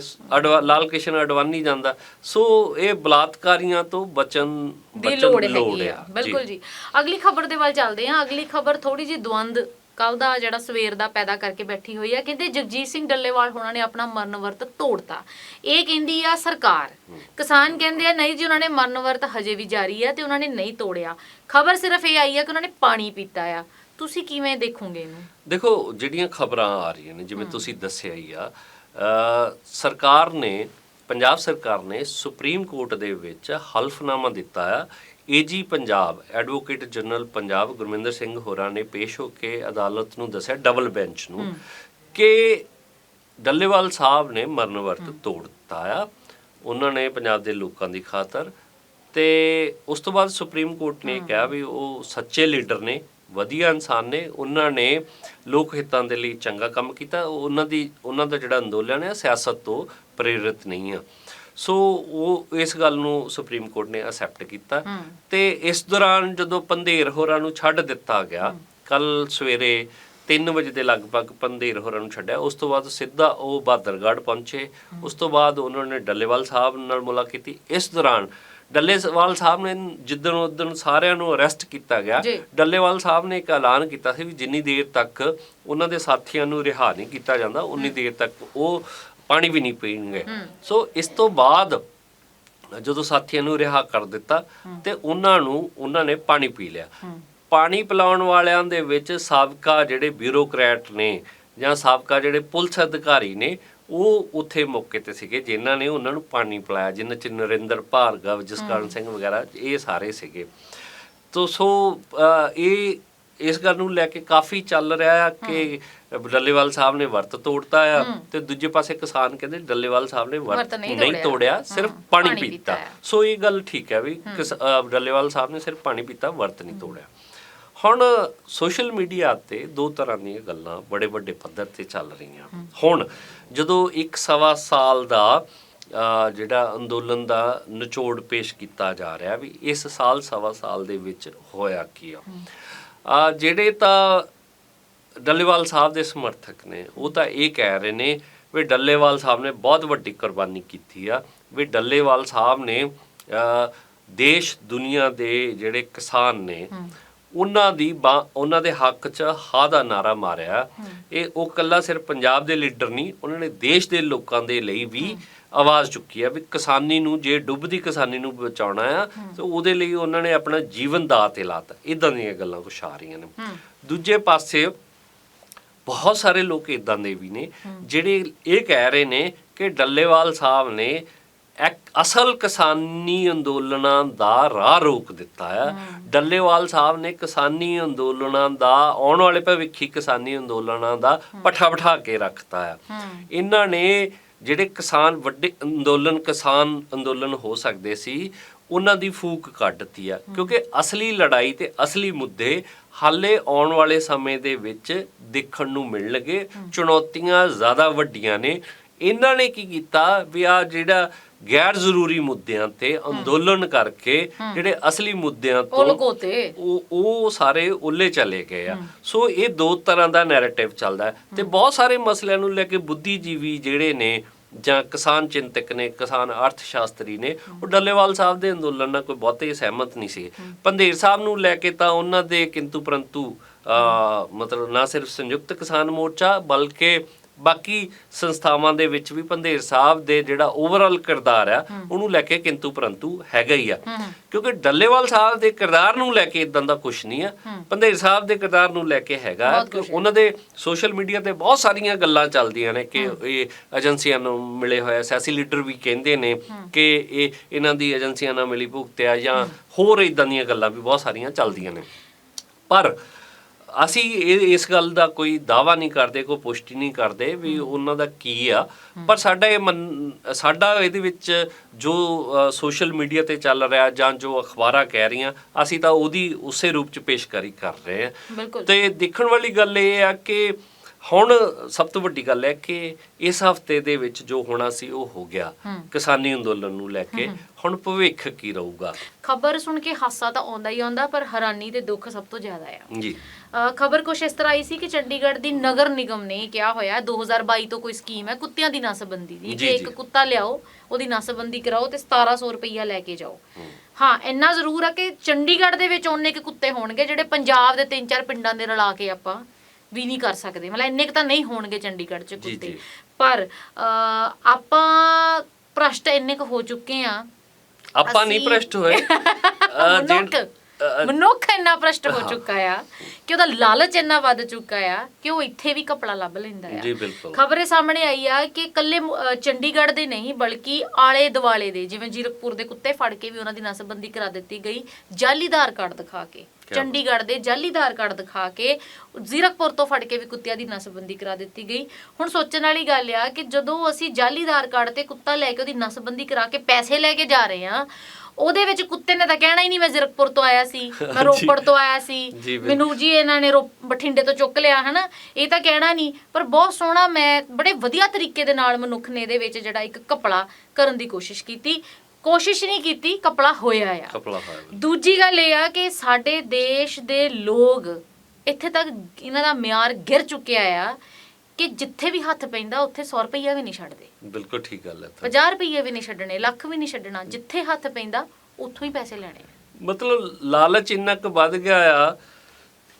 ਲਾਲ ਕਿਸ਼ਨ ਅਡਵਾਨੀ ਜਾਂਦਾ। ਸੋ ਇਹ ਬਲਾਤਕਾਰੀਆਂ ਤੋਂ ਬਚਨ ਬਚਨ ਲੋੜ ਆ। ਜੀ। ਬਿਲਕੁਲ ਜੀ। ਅਗਲੀ ਖਬਰ ਦੇ ਵੱਲ ਚੱਲਦੇ ਹਾਂ। ਅਗਲੀ ਖਬਰ ਥੋੜੀ ਜੀ ਦਵੰਦ ਕੱਲ ਦਾ ਜਿਹੜਾ ਸਵੇਰ ਦਾ ਪੈਦਾ ਕਰਕੇ ਬੈਠੀ ਹੋਈ ਆ ਕਹਿੰਦੇ ਜਗਜੀਤ ਸਿੰਘ ਡੱਲੇਵਾਲ ਹੋਣਾ ਨੇ ਆਪਣਾ ਮਰਨ ਵਰਤ ਤੋੜਤਾ। ਇਹ ਕਹਿੰਦੀ ਆ ਸਰਕਾਰ। ਕਿਸਾਨ ਕਹਿੰਦੇ ਆ ਨਹੀਂ ਜੀ ਉਹਨਾਂ ਨੇ ਮਰਨ ਵਰਤ ਹਜੇ ਵੀ ਜਾਰੀ ਆ ਤੇ ਉਹਨਾਂ ਨੇ ਨਹੀਂ ਤੋੜਿਆ। ਖਬਰ ਸਿਰਫ ਇਹ ਆਈ ਆ ਕਿ ਉਹਨਾਂ ਨੇ ਪਾਣੀ ਪੀਤਾ ਆ। ਤੁਸੀਂ ਕਿਵੇਂ ਦੇਖੋਗੇ ਇਹਨੂੰ? ਦੇਖੋ ਜਿਹੜੀਆਂ ਖਬਰਾਂ ਆ ਰਹੀਆਂ ਨੇ ਜਿਵੇਂ ਤੁਸੀਂ ਦੱਸਿਆ ਹੀ ਆ ਸਰਕਾਰ ਨੇ ਪੰਜਾਬ ਸਰਕਾਰ ਨੇ ਸੁਪਰੀਮ ਕੋਰਟ ਦੇ ਵਿੱਚ ਹਲਫਨਾਮਾ ਦਿੱਤਾ ਆ। A G Punjab advocate general Punjab Gurminder Singh ਹੋਰਾਂ ਨੇ ਪੇਸ਼ ਹੋ ਕੇ ਅਦਾਲਤ ਨੂੰ ਦੱਸਿਆ ਡਬਲ ਬੈਂਚ ਨੂੰ ਕਿ ਡੱਲੇਵਾਲ ਸਾਹਿਬ ਨੇ ਮਰਨ ਵਰਤ ਤੋੜ ਦਿੱਤਾ ਆ। ਉਹਨਾਂ ਨੇ ਪੰਜਾਬ ਦੇ ਲੋਕਾਂ ਦੀ ਖਾਤਰ ਤੇ ਉਸ ਤੋਂ ਬਾਅਦ ਸੁਪਰੀਮ ਕੋਰਟ ਨੇ ਕਿਹਾ ਵੀ ਉਹ ਸੱਚੇ ਲੀਡਰ ਨੇ ਵਧੀਆ ਇਨਸਾਨ ਨੇ। ਉਹਨਾਂ ਨੇ ਲੋਕ ਹਿੱਤਾਂ ਦੇ ਲਈ ਚੰਗਾ ਕੰਮ ਕੀਤਾ। ਉਹਨਾਂ ਦੀ ਉਹਨਾਂ ਦਾ ਜਿਹੜਾ ਅੰਦੋਲਨ ਹੈ ਸਿਆਸਤ ਤੋਂ ਪ੍ਰੇਰਿਤ ਨਹੀਂ ਆ। ਸੋ ਉਹ ਇਸ ਗੱਲ ਨੂੰ ਸੁਪਰੀਮ ਕੋਰਟ ਨੇ ਅਸੈਪਟ ਕੀਤਾ। ਤੇ ਇਸ ਦੌਰਾਨ ਜਦੋਂ ਪੰਧੇਰ ਹੋਰਾਂ ਨੂੰ ਛੱਡ ਦਿੱਤਾ ਗਿਆ ਕੱਲ ਸਵੇਰੇ 3 ਵਜੇ ਦੇ ਲਗਭਗ ਪੰਧੇਰ ਹੋਰਾਂ ਨੂੰ ਛੱਡਿਆ ਉਸ ਤੋਂ ਬਾਅਦ ਸਿੱਧਾ ਉਹ ਬਹਾਦਰਗੜ੍ਹ ਪਹੁੰਚੇ। ਉਸ ਤੋਂ ਬਾਅਦ ਉਹਨਾਂ ਨੇ ਡੱਲੇਵਾਲ ਸਾਹਿਬ ਨਾਲ ਮੁਲਾਕਾਤ ਕੀਤੀ। ਇਸ ਦੌਰਾਨ ਡੱਲੇਵਾਲ ਸਾਹਿਬ ਨੇ ਜਿੱਦਣ ਉਦਣ ਸਾਰਿਆਂ ਨੂੰ ਅਰੈਸਟ ਕੀਤਾ ਗਿਆ। ਡੱਲੇਵਾਲ ਸਾਹਿਬ ਨੇ ਇੱਕ ਐਲਾਨ ਕੀਤਾ ਸੀ ਵੀ ਜਿੰਨੀ ਦੇਰ ਤੱਕ ਉਹਨਾਂ ਦੇ ਸਾਥੀਆਂ ਨੂੰ ਰਿਹਾ ਨਹੀਂ ਕੀਤਾ ਜਾਂਦਾ ਉਨੀ ਦੇਰ ਤੱਕ ਉਹ ਪਾਣੀ ਵੀ ਨਹੀਂ ਪੀਣਗੇ। ਸੋ ਇਸ ਤੋਂ ਬਾਅਦ ਜਦੋਂ ਸਾਥੀਆਂ ਨੂੰ ਰਿਹਾ ਕਰ ਦਿੱਤਾ ਤੇ ਉਹਨਾਂ ਨੂੰ ਉਹਨਾਂ ਨੇ ਪਾਣੀ ਪੀ ਲਿਆ। ਪਾਣੀ ਪਿਲਾਉਣ ਵਾਲਿਆਂ ਦੇ ਵਿੱਚ ਸਾਬਕਾ ਜਿਹੜੇ ਬਿਊਰੋਕਰੈਟ ਨੇ ਜਾਂ ਸਾਬਕਾ ਜਿਹੜੇ ਪੁਲਿਸ ਅਧਿਕਾਰੀ ਨੇ ਉਹ ਉੱਥੇ ਮੌਕੇ ਤੇ ਸੀਗੇ ਜਿਨ੍ਹਾਂ ਨੇ ਉਹਨਾਂ ਨੂੰ ਪਾਣੀ ਪਿਲਾਇਆ ਜਿਨ੍ਹਾਂ ਚ ਨਰਿੰਦਰ ਭਾਰਗਵ ਜਸਕਰਨ ਸਿੰਘ ਵਗੈਰਾ ਇਹ ਸਾਰੇ ਸੀਗੇ। ਤੋ ਸੋ ਇਹ ਇਸ ਗੱਲ ਨੂੰ ਲੈ ਕੇ ਕਾਫੀ ਚੱਲ ਰਿਹਾ ਆ ਕਿ ਡੱਲੇਵਾਲ ਸਾਹਿਬ ਨੇ ਵਰਤ ਤੋੜਤਾ ਆ ਤੇ ਦੂਜੇ ਪਾਸੇ ਕਿਸਾਨ ਕਹਿੰਦੇ ਡੱਲੇਵਾਲ ਸਾਹਿਬ ਨੇ ਵਰਤ ਨਹੀਂ ਤੋੜਿਆ। ਸਿਰਫ ਪਾਣੀ ਪੀਤਾ। ਸੋ ਇਹ ਗੱਲ ਠੀਕ ਹੈ ਵੀ ਡੱਲੇਵਾਲ ਸਾਹਿਬ ਨੇ ਸਿਰਫ ਪਾਣੀ ਪੀਤਾ ਵਰਤ ਨਹੀਂ ਤੋੜਿਆ। ਹੁਣ ਸੋਸ਼ਲ ਮੀਡੀਆ ਤੇ ਦੋ ਤਰ੍ਹਾਂ ਦੀਆਂ ਗੱਲਾਂ ਬੜੇ ਵੱਡੇ ਪੱਧਰ ਤੇ ਚੱਲ ਰਹੀਆਂ। ਹੁਣ ਜਦੋਂ ਇੱਕ ਸਵਾ ਸਾਲ ਦਾ ਜਿਹੜਾ ਅੰਦੋਲਨ ਦਾ ਨਿਚੋੜ ਪੇਸ਼ ਕੀਤਾ ਜਾ ਰਿਹਾ ਵੀ ਇਸ ਸਾਲ ਸਵਾ ਸਾਲ ਦੇ ਵਿੱਚ ਹੋਇਆ ਕੀ ਆ। ਜਿਹੜੇ ਤਾਂ ਡੱਲੇਵਾਲ ਸਾਹਿਬ ਦੇ ਸਮਰਥਕ ਨੇ, ਉਹ ਤਾਂ ਇਹ ਕਹਿ ਰਹੇ ਨੇ ਵੀ ਡੱਲੇਵਾਲ ਸਾਹਿਬ ਨੇ ਬਹੁਤ ਵੱਡੀ ਕੁਰਬਾਨੀ ਕੀਤੀ ਆ, ਵੀ ਡੱਲੇਵਾਲ ਸਾਹਿਬ ਨੇ ਦੇਸ਼ ਦੁਨੀਆ ਦੇ ਜਿਹੜੇ ਕਿਸਾਨ ਨੇ ਉਹਨਾਂ ਦੀ ਉਹਨਾਂ ਦੇ ਹੱਕ 'ਚ ਹਾਂ ਦਾ ਨਾਰਾ ਮਾਰਿਆ। ਇਹ ਉਹ ਕੱਲਾ ਸਿਰਫ ਪੰਜਾਬ ਦੇ ਲੀਡਰ ਨਹੀਂ ਉਹਨਾਂ ਨੇ ਦੇਸ਼ ਦੇ ਲੋਕਾਂ ਦੇ ਲਈ ਵੀ ਆਵਾਜ਼ ਚੁੱਕੀ ਆ ਵੀ ਕਿਸਾਨੀ ਨੂੰ ਜੇ ਡੁੱਬਦੀ ਕਿਸਾਨੀ ਨੂੰ ਬਚਾਉਣਾ ਆ ਤੇ ਉਹਦੇ ਲਈ ਉਹਨਾਂ ਨੇ ਆਪਣਾ ਜੀਵਨ ਦਾਅ ਤੇ ਲਾਤਾ। ਇਦਾਂ ਦੀਆਂ ਗੱਲਾਂ ਕੁਛ ਆ ਰਹੀਆਂ ਨੇ। ਦੂਜੇ ਪਾਸੇ ਬਹੁਤ ਸਾਰੇ ਲੋਕ ਇਦਾਂ ਦੇ ਵੀ ਨੇ ਜਿਹੜੇ ਇਹ ਕਹਿ ਰਹੇ ਨੇ ਕਿ ਡੱਲੇਵਾਲ ਸਾਹਿਬ ਨੇ ਅਸਲ ਕਿਸਾਨੀ ਅੰਦੋਲਨਾਂ ਦਾ ਰਾਹ ਰੋਕ ਦਿੱਤਾ ਆ ਡੱਲੇਵਾਲ ਸਾਹਿਬ ਨੇ ਕਿਸਾਨੀ ਅੰਦੋਲਨਾਂ ਦਾ ਆਉਣ ਵਾਲੇ ਭਵਿੱਖੀ ਕਿਸਾਨੀ ਅੰਦੋਲਨਾਂ ਦਾ ਪੱਠਾ ਬਿਠਾ ਕੇ ਰੱਖਤਾ ਆ ਇਹਨਾਂ ਨੇ ਜਿਹੜੇ ਕਿਸਾਨ ਵੱਡੇ ਅੰਦੋਲਨ ਕਿਸਾਨ ਅੰਦੋਲਨ ਹੋ ਸਕਦੇ ਸੀ ਉਹਨਾਂ ਦੀ ਫੂਕ ਕੱਢਤੀ ਆ ਕਿਉਂਕਿ ਅਸਲੀ ਲੜਾਈ ਤੇ ਅਸਲੀ ਮੁੱਦੇ ਹਾਲੇ ਆਉਣ ਵਾਲੇ ਸਮੇਂ ਦੇ ਵਿੱਚ ਦੇਖਣ ਨੂੰ ਮਿਲਣਗੇ। ਚੁਣੌਤੀਆਂ ਜ਼ਿਆਦਾ ਵੱਡੀਆਂ ਨੇ। ਇਹਨਾਂ ਨੇ ਕੀ ਕੀਤਾ ਵੀ ਆ ਜਿਹੜਾ ਗੈਰ ਜ਼ਰੂਰੀ ਮੁੱਦਿਆਂ ਤੇ ਅੰਦੋਲਨ ਕਰਕੇ ਜਿਹੜੇ ਅਸਲੀ ਮੁੱਦਿਆਂ ਤੋਂ ਉਹ ਉਹ ਸਾਰੇ ਉੱਲੇ ਚਲੇ ਗਏ ਆ। ਸੋ ਇਹ ਦੋ ਤਰ੍ਹਾਂ ਦਾ ਨੈਰੇਟਿਵ ਚੱਲਦਾ ਹੈ ਤੇ ਬਹੁਤ ਸਾਰੇ ਮਸਲਿਆਂ ਨੂੰ ਲੈ ਕੇ ਬੁੱਧੀਜੀਵੀ ਜਿਹੜੇ ਨੇ ਜਾਂ ਕਿਸਾਨ ਚਿੰਤਕ ਨੇ ਕਿਸਾਨ ਅਰਥ ਸ਼ਾਸਤਰੀ ਨੇ ਉਹ ਡੱਲੇਵਾਲ ਸਾਹਿਬ ਦੇ ਅੰਦੋਲਨ ਨਾਲ ਕੋਈ ਬਹੁਤੇ ਸਹਿਮਤ ਨਹੀਂ ਸੀ। ਪੰਧੇਰ ਸਾਹਿਬ ਨੂੰ ਲੈ ਕੇ ਤਾਂ ਉਹਨਾਂ ਦੇ ਕਿੰਤੂ ਪਰੰਤੂ ਮਤਲਬ ਨਾ ਸਿਰਫ ਸੰਯੁਕਤ ਕਿਸਾਨ ਮੋਰਚਾ ਬਲਕਿ ਬਾਕੀ ਸੰਸਥਾਵਾਂ ਦੇ ਵਿੱਚ ਵੀ ਪੰਧੇਰ ਸਾਹਿਬ ਦੇ ਜਿਹੜਾ ਓਵਰਆਲ ਕਿਰਦਾਰ ਆ ਉਹਨੂੰ ਲੈ ਕੇ ਕਿੰਤੂ ਪਰੰਤੂ ਹੈਗਾ ਹੀ ਆ। ਕਿਉਂਕਿ ਡੱਲੇਵਾਲ ਸਾਹਿਬ ਦੇ ਕਿਰਦਾਰ ਨੂੰ ਲੈ ਕੇ ਇਦਾਂ ਦਾ ਕੁਝ ਨਹੀਂ ਆ। ਪੰਧੇਰ ਸਾਹਿਬ ਦੇ ਕਿਰਦਾਰ ਨੂੰ ਲੈ ਕੇ ਹੈਗਾ ਕਿ। ਉਹਨਾਂ ਦੇ ਸੋਸ਼ਲ ਮੀਡੀਆ ਤੇ ਬਹੁਤ ਸਾਰੀਆਂ ਗੱਲਾਂ ਚੱਲਦੀਆਂ ਨੇ ਕਿ ਇਹ ਏਜੰਸੀਆਂ ਨੂੰ ਮਿਲੇ ਹੋਇਆ ਸਿਆਸੀ ਲੀਡਰ ਵੀ ਕਹਿੰਦੇ ਨੇ ਕਿ ਇਹ ਇਹਨਾਂ ਦੀ ਏਜੰਸੀਆਂ ਨਾਲ ਮਿਲੀ ਭੁਗਤਿਆ ਜਾਂ ਹੋਰ ਇਦਾਂ ਦੀਆਂ ਗੱਲਾਂ ਵੀ ਬਹੁਤ ਸਾਰੀਆਂ ਚੱਲਦੀਆਂ ਨੇ। ਪਰ ਅਸੀਂ ਇਹ ਇਸ ਗੱਲ ਦਾ ਕੋਈ ਦਾਵਾ ਨਹੀਂ ਕਰਦੇ ਕੋਈ ਪੁਸ਼ਟੀ ਨਹੀਂ ਕਰਦੇ ਵੀ ਉਹਨਾਂ ਦਾ ਕੀ ਆ। ਪਰ ਸਾਡਾ ਇਹ ਸਾਡਾ ਇਹਦੇ ਵਿੱਚ ਜੋ ਸੋਸ਼ਲ ਮੀਡੀਆ ਤੇ ਚੱਲ ਰਿਹਾ ਜਾਂ ਜੋ ਅਖਬਾਰਾਂ ਕਹਿ ਰਹੀਆਂ ਅਸੀਂ ਤਾਂ ਉਹਦੀ ਉਸੇ ਰੂਪ ਚ ਪੇਸ਼ਕਾਰੀ ਕਰ ਰਹੇ ਹਾਂ ਤੇ ਦੇਖਣ ਵਾਲੀ ਗੱਲ ਇਹ ਆ ਕਿ ਹੁਣ ਸਭ ਤੋਂ ਵੱਡੀ ਗੱਲ ਹੈ ਕਿ ਇਸ ਹਫ਼ਤੇ ਦੇ ਵਿੱਚ ਜੋ ਹੋਣਾ ਸੀ ਉਹ ਹੋ ਗਿਆ। ਕਿਸਾਨੀ ਅੰਦੋਲਨ ਨੂੰ ਲੈ ਕੇ ਹੁਣ ਭਵਿੱਖ ਕੀ ਰਹੂਗਾ? ਖਬਰ ਸੁਣ ਕੇ ਹਾਸਾ ਤਾਂ ਆਉਂਦਾ ਹੀ ਆਉਂਦਾ ਪਰ ਹੈਰਾਨੀ ਤੇ ਦੁੱਖ ਸਭ ਤੋਂ ਜ਼ਿਆਦਾ ਆ। ਜੀ। ਖਬਰ ਕੁਛ ਇਸ ਤਰ੍ਹਾਂ ਆਈ ਸੀ ਕਿ ਚੰਡੀਗੜ੍ਹ ਦੀ ਨਗਰ ਨਿਗਮ ਨੇ ਕਿਹਾ ਹੋਇਆ ਹੈ 2022 ਤੋਂ ਕੋਈ ਸਕੀਮ ਹੈ ਕੁੱਤਿਆਂ ਦੀ ਨਸਬੰਦੀ ਦੀ। ਜੀ, ਕਿ ਇੱਕ। ਕੁੱਤਾ ਲਿਆਓ ਉਹਦੀ ਨਸਬੰਦੀ ਕਰਾਓ ਤੇ 1700 ਰੁਪਈਆ ਲੈ ਕੇ ਜਾਓ। ਹਾਂ। ਇੰਨਾ ਜ਼ਰੂਰ ਹੈ ਕਿ ਚੰਡੀਗੜ੍ਹ ਦੇ ਵਿੱਚ ਉਹਨੇ ਕਿ ਕੁੱਤੇ ਹੋਣਗੇ ਜਿਹੜੇ ਪੰਜਾਬ ਦੇ ਤਿੰਨ ਚਾਰ ਪਿੰਡਾਂ ਦੇ ਰਲਾ ਕੇ ਆਪਾਂ ਵੀ ਨਹੀਂ ਕਰ ਸਕਦੇ। ਮਤਲਬ ਇੰਨੇ ਕੁ ਤਾਂ ਨਹੀਂ ਹੋਣਗੇ ਚੰਡੀਗੜ੍ਹ 'ਚ ਕੁੱਤੇ। ਪਰ ਆਪਾਂ ਭ੍ਰਸ਼ਟ ਇੰਨੇ ਕੁ ਹੋ ਚੁੱਕੇ ਆ। ਆਪਾਂ ਨਹੀਂ ਭ੍ਰਸ਼ਟ ਹੋਏ। ਮਨੁੱਖ। ਇੰਨਾ ਭ੍ਰਸ਼ਟ ਹੋ ਚੁੱਕਾ ਆ ਕਿ ਉਹਦਾ ਲਾਲਚ ਇੰਨਾ ਵੱਧ ਚੁੱਕਾ ਆ ਕਿ ਉਹ ਇੱਥੇ ਵੀ ਕਪੜਾ ਲੱਭ ਲੈਂਦਾ ਆ। ਜੀ ਬਿਲਕੁਲ। ਖਬਰੇ ਸਾਹਮਣੇ ਆਈ ਆ ਕਿ ਕੱਲੇ ਚੰਡੀਗੜ੍ਹ ਦੇ ਨਹੀਂ ਬਲਕਿ ਆਲੇ ਦੁਆਲੇ ਦੇ ਜਿਵੇਂ ਜੀਰਕਪੁਰ ਦੇ ਕੁੱਤੇ ਫੜ ਕੇ ਵੀ ਉਹਨਾਂ ਦੀ ਨਸਬੰਦੀ ਕਰਾ ਦਿੱਤੀ ਗਈ ਜਾਲੀ ਆਧਾਰ ਕਾਰਡ ਦਿਖਾ ਕੇ। ਚੰਡੀਗੜ੍ਹ ਦੇ ਜਾਲੀ ਆਧਾਰ ਕਾਰਡ ਦਿਖਾ ਕੇ ਜ਼ੀਰਕਪੁਰ ਤੋਂ ਫੜ ਕੇ ਵੀ ਕੁੱਤਿਆਂ ਦੀ ਨਸਬੰਦੀ ਕਰਾ ਦਿੱਤੀ ਗਈ। ਹੁਣ ਸੋਚਣ ਵਾਲੀ ਗੱਲ ਆ ਕਿ ਜਦੋਂ ਅਸੀਂ ਜਾਲੀ ਆਧਾਰ ਕਾਰਡ ਤੇ ਕੁੱਤਾ ਲੈ ਕੇ ਉਹਦੀ ਨਸਬੰਦੀ ਕਰਾ ਕੇ ਪੈਸੇ ਲੈ ਕੇ ਜਾ ਰਹੇ ਆ ਉਹਦੇ ਵਿੱਚ ਕੁੱਤੇ ਨੇ ਤਾਂ ਕਹਿਣਾ ਹੀ ਨਹੀਂ ਮੈਂ ਜ਼ੀਰਕਪੁਰ ਤੋਂ ਆਇਆ ਸੀ ਮੈਂ ਰੋਪੜ ਤੋਂ ਆਇਆ ਸੀ। ਮੈਨੂੰ ਜੀ ਇਹਨਾਂ ਨੇ ਬਠਿੰਡੇ ਤੋਂ ਚੁੱਕ ਲਿਆ ਹਨਾ? ਇਹ ਤਾਂ ਕਹਿਣਾ ਨਹੀਂ ਪਰ ਬਹੁਤ ਸੋਹਣਾ ਮੈਂ ਬੜੇ ਵਧੀਆ ਤਰੀਕੇ ਦੇ ਨਾਲ ਮਨੁੱਖ ਨੇ ਇਹਦੇ ਵਿੱਚ ਜਿਹੜਾ ਇੱਕ ਕਪੜਾ ਕਰਨ ਦੀ ਕੋਸ਼ਿਸ਼ ਕੀਤੀ। ਕੋਸ਼ਿਸ਼ ਨਹੀਂ ਕੀਤੀ ਕਪੜਾ ਹੋਇਆ ਆ। ਕਪਲਾ ਹੋਇਆ ਦੂਜੀ ਗੱਲ ਇਹ ਆ ਕਿ ਸਾਡੇ ਦੇਸ਼ ਦੇ ਲੋਕ ਇੱਥੇ ਤੱਕ ਇਹਨਾਂ ਦਾ ਮਿਆਰ ਗਿਰ ਚੁੱਕਿਆ ਆ ਕਿ ਜਿੱਥੇ ਵੀ ਹੱਥ ਪੈਂਦਾ ਉੱਥੇ 100 ਰੁਪਈਆ ਵੀ ਨਹੀਂ ਛੱਡਦੇ। ਬਿਲਕੁਲ ਠੀਕ ਗੱਲ ਹੈ ਤਾਂ 50 ਰੁਪਈਏ ਵੀ ਨਹੀਂ ਛੱਡਣੇ ਲੱਖ ਵੀ ਨਹੀਂ ਛੱਡਣਾ ਜਿੱਥੇ ਹੱਥ ਪੈਂਦਾ ਉੱਥੋਂ ਹੀ ਪੈਸੇ ਲੈਣੇ ਮਤਲਬ ਲਾਲਚ ਇੰਨਾ ਕੁ ਵੱਧ ਗਿਆ ਆ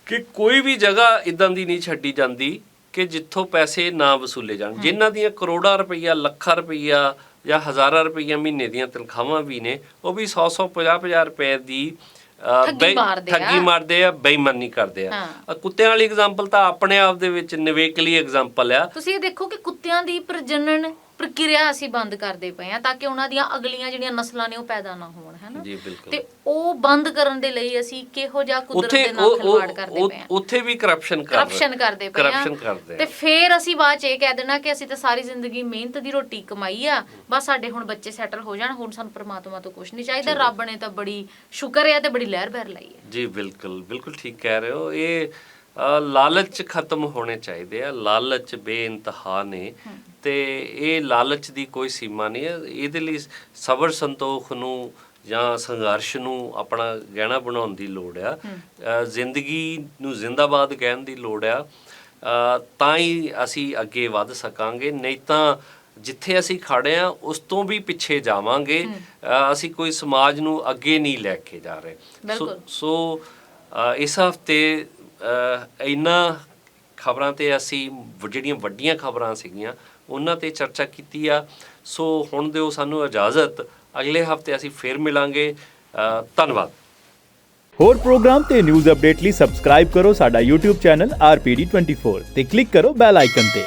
ਕਿ ਕੋਈ ਵੀ ਜਗ੍ਹਾ ਇਦਾਂ ਦੀ ਨਹੀਂ ਛੱਡੀ ਜਾਂਦੀ ਕਿ ਜਿੱਥੋਂ ਪੈਸੇ ਨਾ ਵਸੂਲੇ ਜਾਣ। ਜਿਨ੍ਹਾਂ ਦੀਆਂ ਕਰੋੜਾਂ ਰੁਪਈਆ ਲੱਖਾਂ ਰੁਪਈਆ ਜਾਂ ਹਜ਼ਾਰਾਂ ਰੁਪਈਆ ਮਹੀਨੇ ਦੀਆਂ ਤਨਖਾਹਾਂ ਵੀ ਨੇ ਉਹ ਵੀ 100 100 50 50 ਰੁਪਏ ਦੀ ਠੱਗੀ ਮਾਰਦੇ ਆ। ਠੱਗੀ ਮਾਰਦੇ ਆ ਬੇਈਮਾਨੀ ਕਰਦੇ ਆ। ਕੁੱਤਿਆਂ ਵਾਲੀ ਐਗਜ਼ਾਮਪਲ ਤਾਂ ਆਪਣੇ ਆਪ ਦੇ ਵਿੱਚ ਨਿਵੇਕਲੀ ਐਗਜ਼ਾਮਪਲ ਆ। ਤੁਸੀਂ ਇਹ ਦੇਖੋ ਕਿ ਕੁੱਤਿਆਂ ਦੀ ਪ੍ਰਜਨਨ ਪ੍ਰਕਿਰਿਆ ਅਸੀਂ ਬੰਦ ਕਰਦੇ ਪਏ ਆ ਤਾਂ ਕਿ ਉਹਨਾਂ ਦੀਆਂ ਅਗਲੀਆਂ ਜਿਹੜੀਆਂ ਨਸਲਾਂ ਨੇ ਉਹ ਪੈਦਾ ਨਾ ਹੋਣ ਹੈਨਾ ਜੀ ਬਿਲਕੁਲ। ਤੇ ਉਹ ਬੰਦ ਕਰਨ ਦੇ ਲਈ ਅਸੀਂ ਕਿਹੋ ਜਿਹਾ ਕੁਦਰਤ ਦੇ ਨਾਲ ਖਿਲਵਾੜ ਕਰਦੇ ਪਏ ਆ ਉੱਥੇ ਵੀ ਕਰਪਸ਼ਨ ਕਰ ਕਰਪਸ਼ਨ ਕਰਦੇ ਪਏ ਆ ਕਰਪਸ਼ਨ ਕਰਦੇ ਤੇ ਫੇਰ ਅਸੀਂ ਬਾਅਦ ਚ ਇਹ ਕਹਿ ਦੇਣਾ ਕਿ ਅਸੀਂ ਤਾਂ ਸਾਰੀ ਜ਼ਿੰਦਗੀ ਮਿਹਨਤ ਦੀ ਰੋਟੀ ਕਮਾਈ ਆ ਬਸ ਸਾਡੇ ਹੁਣ ਬੱਚੇ ਸੈਟਲ ਹੋ ਜਾਣ ਹੁਣ ਸਾਨੂੰ ਪ੍ਰਮਾਤਮਾ ਤੋਂ ਕੁਝ ਨਹੀਂ ਚਾਹੀਦਾ ਰੱਬ ਨੇ ਤਾਂ ਬੜੀ ਸ਼ੁਕਰ ਹੈ ਤੇ ਬੜੀ ਲਹਿਰ ਬਹਿਰ ਲਈ ਹੈ ਜੀ ਬਿਲਕੁਲ ਬਿਲਕੁਲ ਠੀਕ ਕਹਿ ਰਹੇ ਹੋ। ਇਹ ਲਾਲਚ ਖਤਮ ਹੋਣੇ ਚਾਹੀਦੇ ਆ ਲਾਲਚ ਬੇਇੰਤਹਾ ਨੇ। ਤੇ ਇਹ ਲਾਲਚ ਦੀ ਕੋਈ ਸੀਮਾ ਨਹੀਂ ਹੈ। ਇਹਦੇ ਲਈ ਸਬਰ ਸੰਤੋਖ ਨੂੰ ਜਾਂ ਸੰਘਰਸ਼ ਨੂੰ ਆਪਣਾ ਗਹਿਣਾ ਬਣਾਉਣ ਦੀ ਲੋੜ ਆ। ਜ਼ਿੰਦਗੀ ਨੂੰ ਜ਼ਿੰਦਾਬਾਦ ਕਹਿਣ ਦੀ ਲੋੜ ਆ। ਤਾਂ ਹੀ ਅਸੀਂ ਅੱਗੇ ਵੱਧ ਸਕਾਂਗੇ। ਨਹੀਂ ਤਾਂ ਜਿੱਥੇ ਅਸੀਂ ਖੜੇ ਆ ਉਸ ਤੋਂ ਵੀ ਪਿੱਛੇ ਜਾਵਾਂਗੇ। ਅਸੀਂ ਕੋਈ ਸਮਾਜ ਨੂੰ ਅੱਗੇ ਨਹੀਂ ਲੈ ਕੇ ਜਾ ਰਹੇ। ਸੋ ਇਸ ਹਫ਼ਤੇ ਇਨਾ ਖਬਰਾਂ ਤੇ ਅਸੀਂ ਜਿਹੜੀਆਂ ਵੱਡੀਆਂ ਖਬਰਾਂ ਸੀਗੀਆਂ, ਉਹਨਾਂ ਤੇ ਚਰਚਾ ਕੀਤੀ ਆ। ਸੋ ਹੁਣ ਦਿਓ ਸਾਨੂੰ ਇਜਾਜ਼ਤ, ਅਗਲੇ ਹਫ਼ਤੇ ਅਸੀਂ ਫੇਰ ਮਿਲਾਂਗੇ। ਧੰਨਵਾਦ। ਹੋਰ ਪ੍ਰੋਗਰਾਮ ਤੇ ਨਿਊਜ਼ ਅਪਡੇਟ ਲਈ ਸਬਸਕ੍ਰਾਈਬ ਕਰੋ ਸਾਡਾ YouTube ਚੈਨਲ RPD24 ਤੇ ਕਲਿੱਕ ਕਰੋ ਬੈਲ ਆਈਕਨ ਤੇ।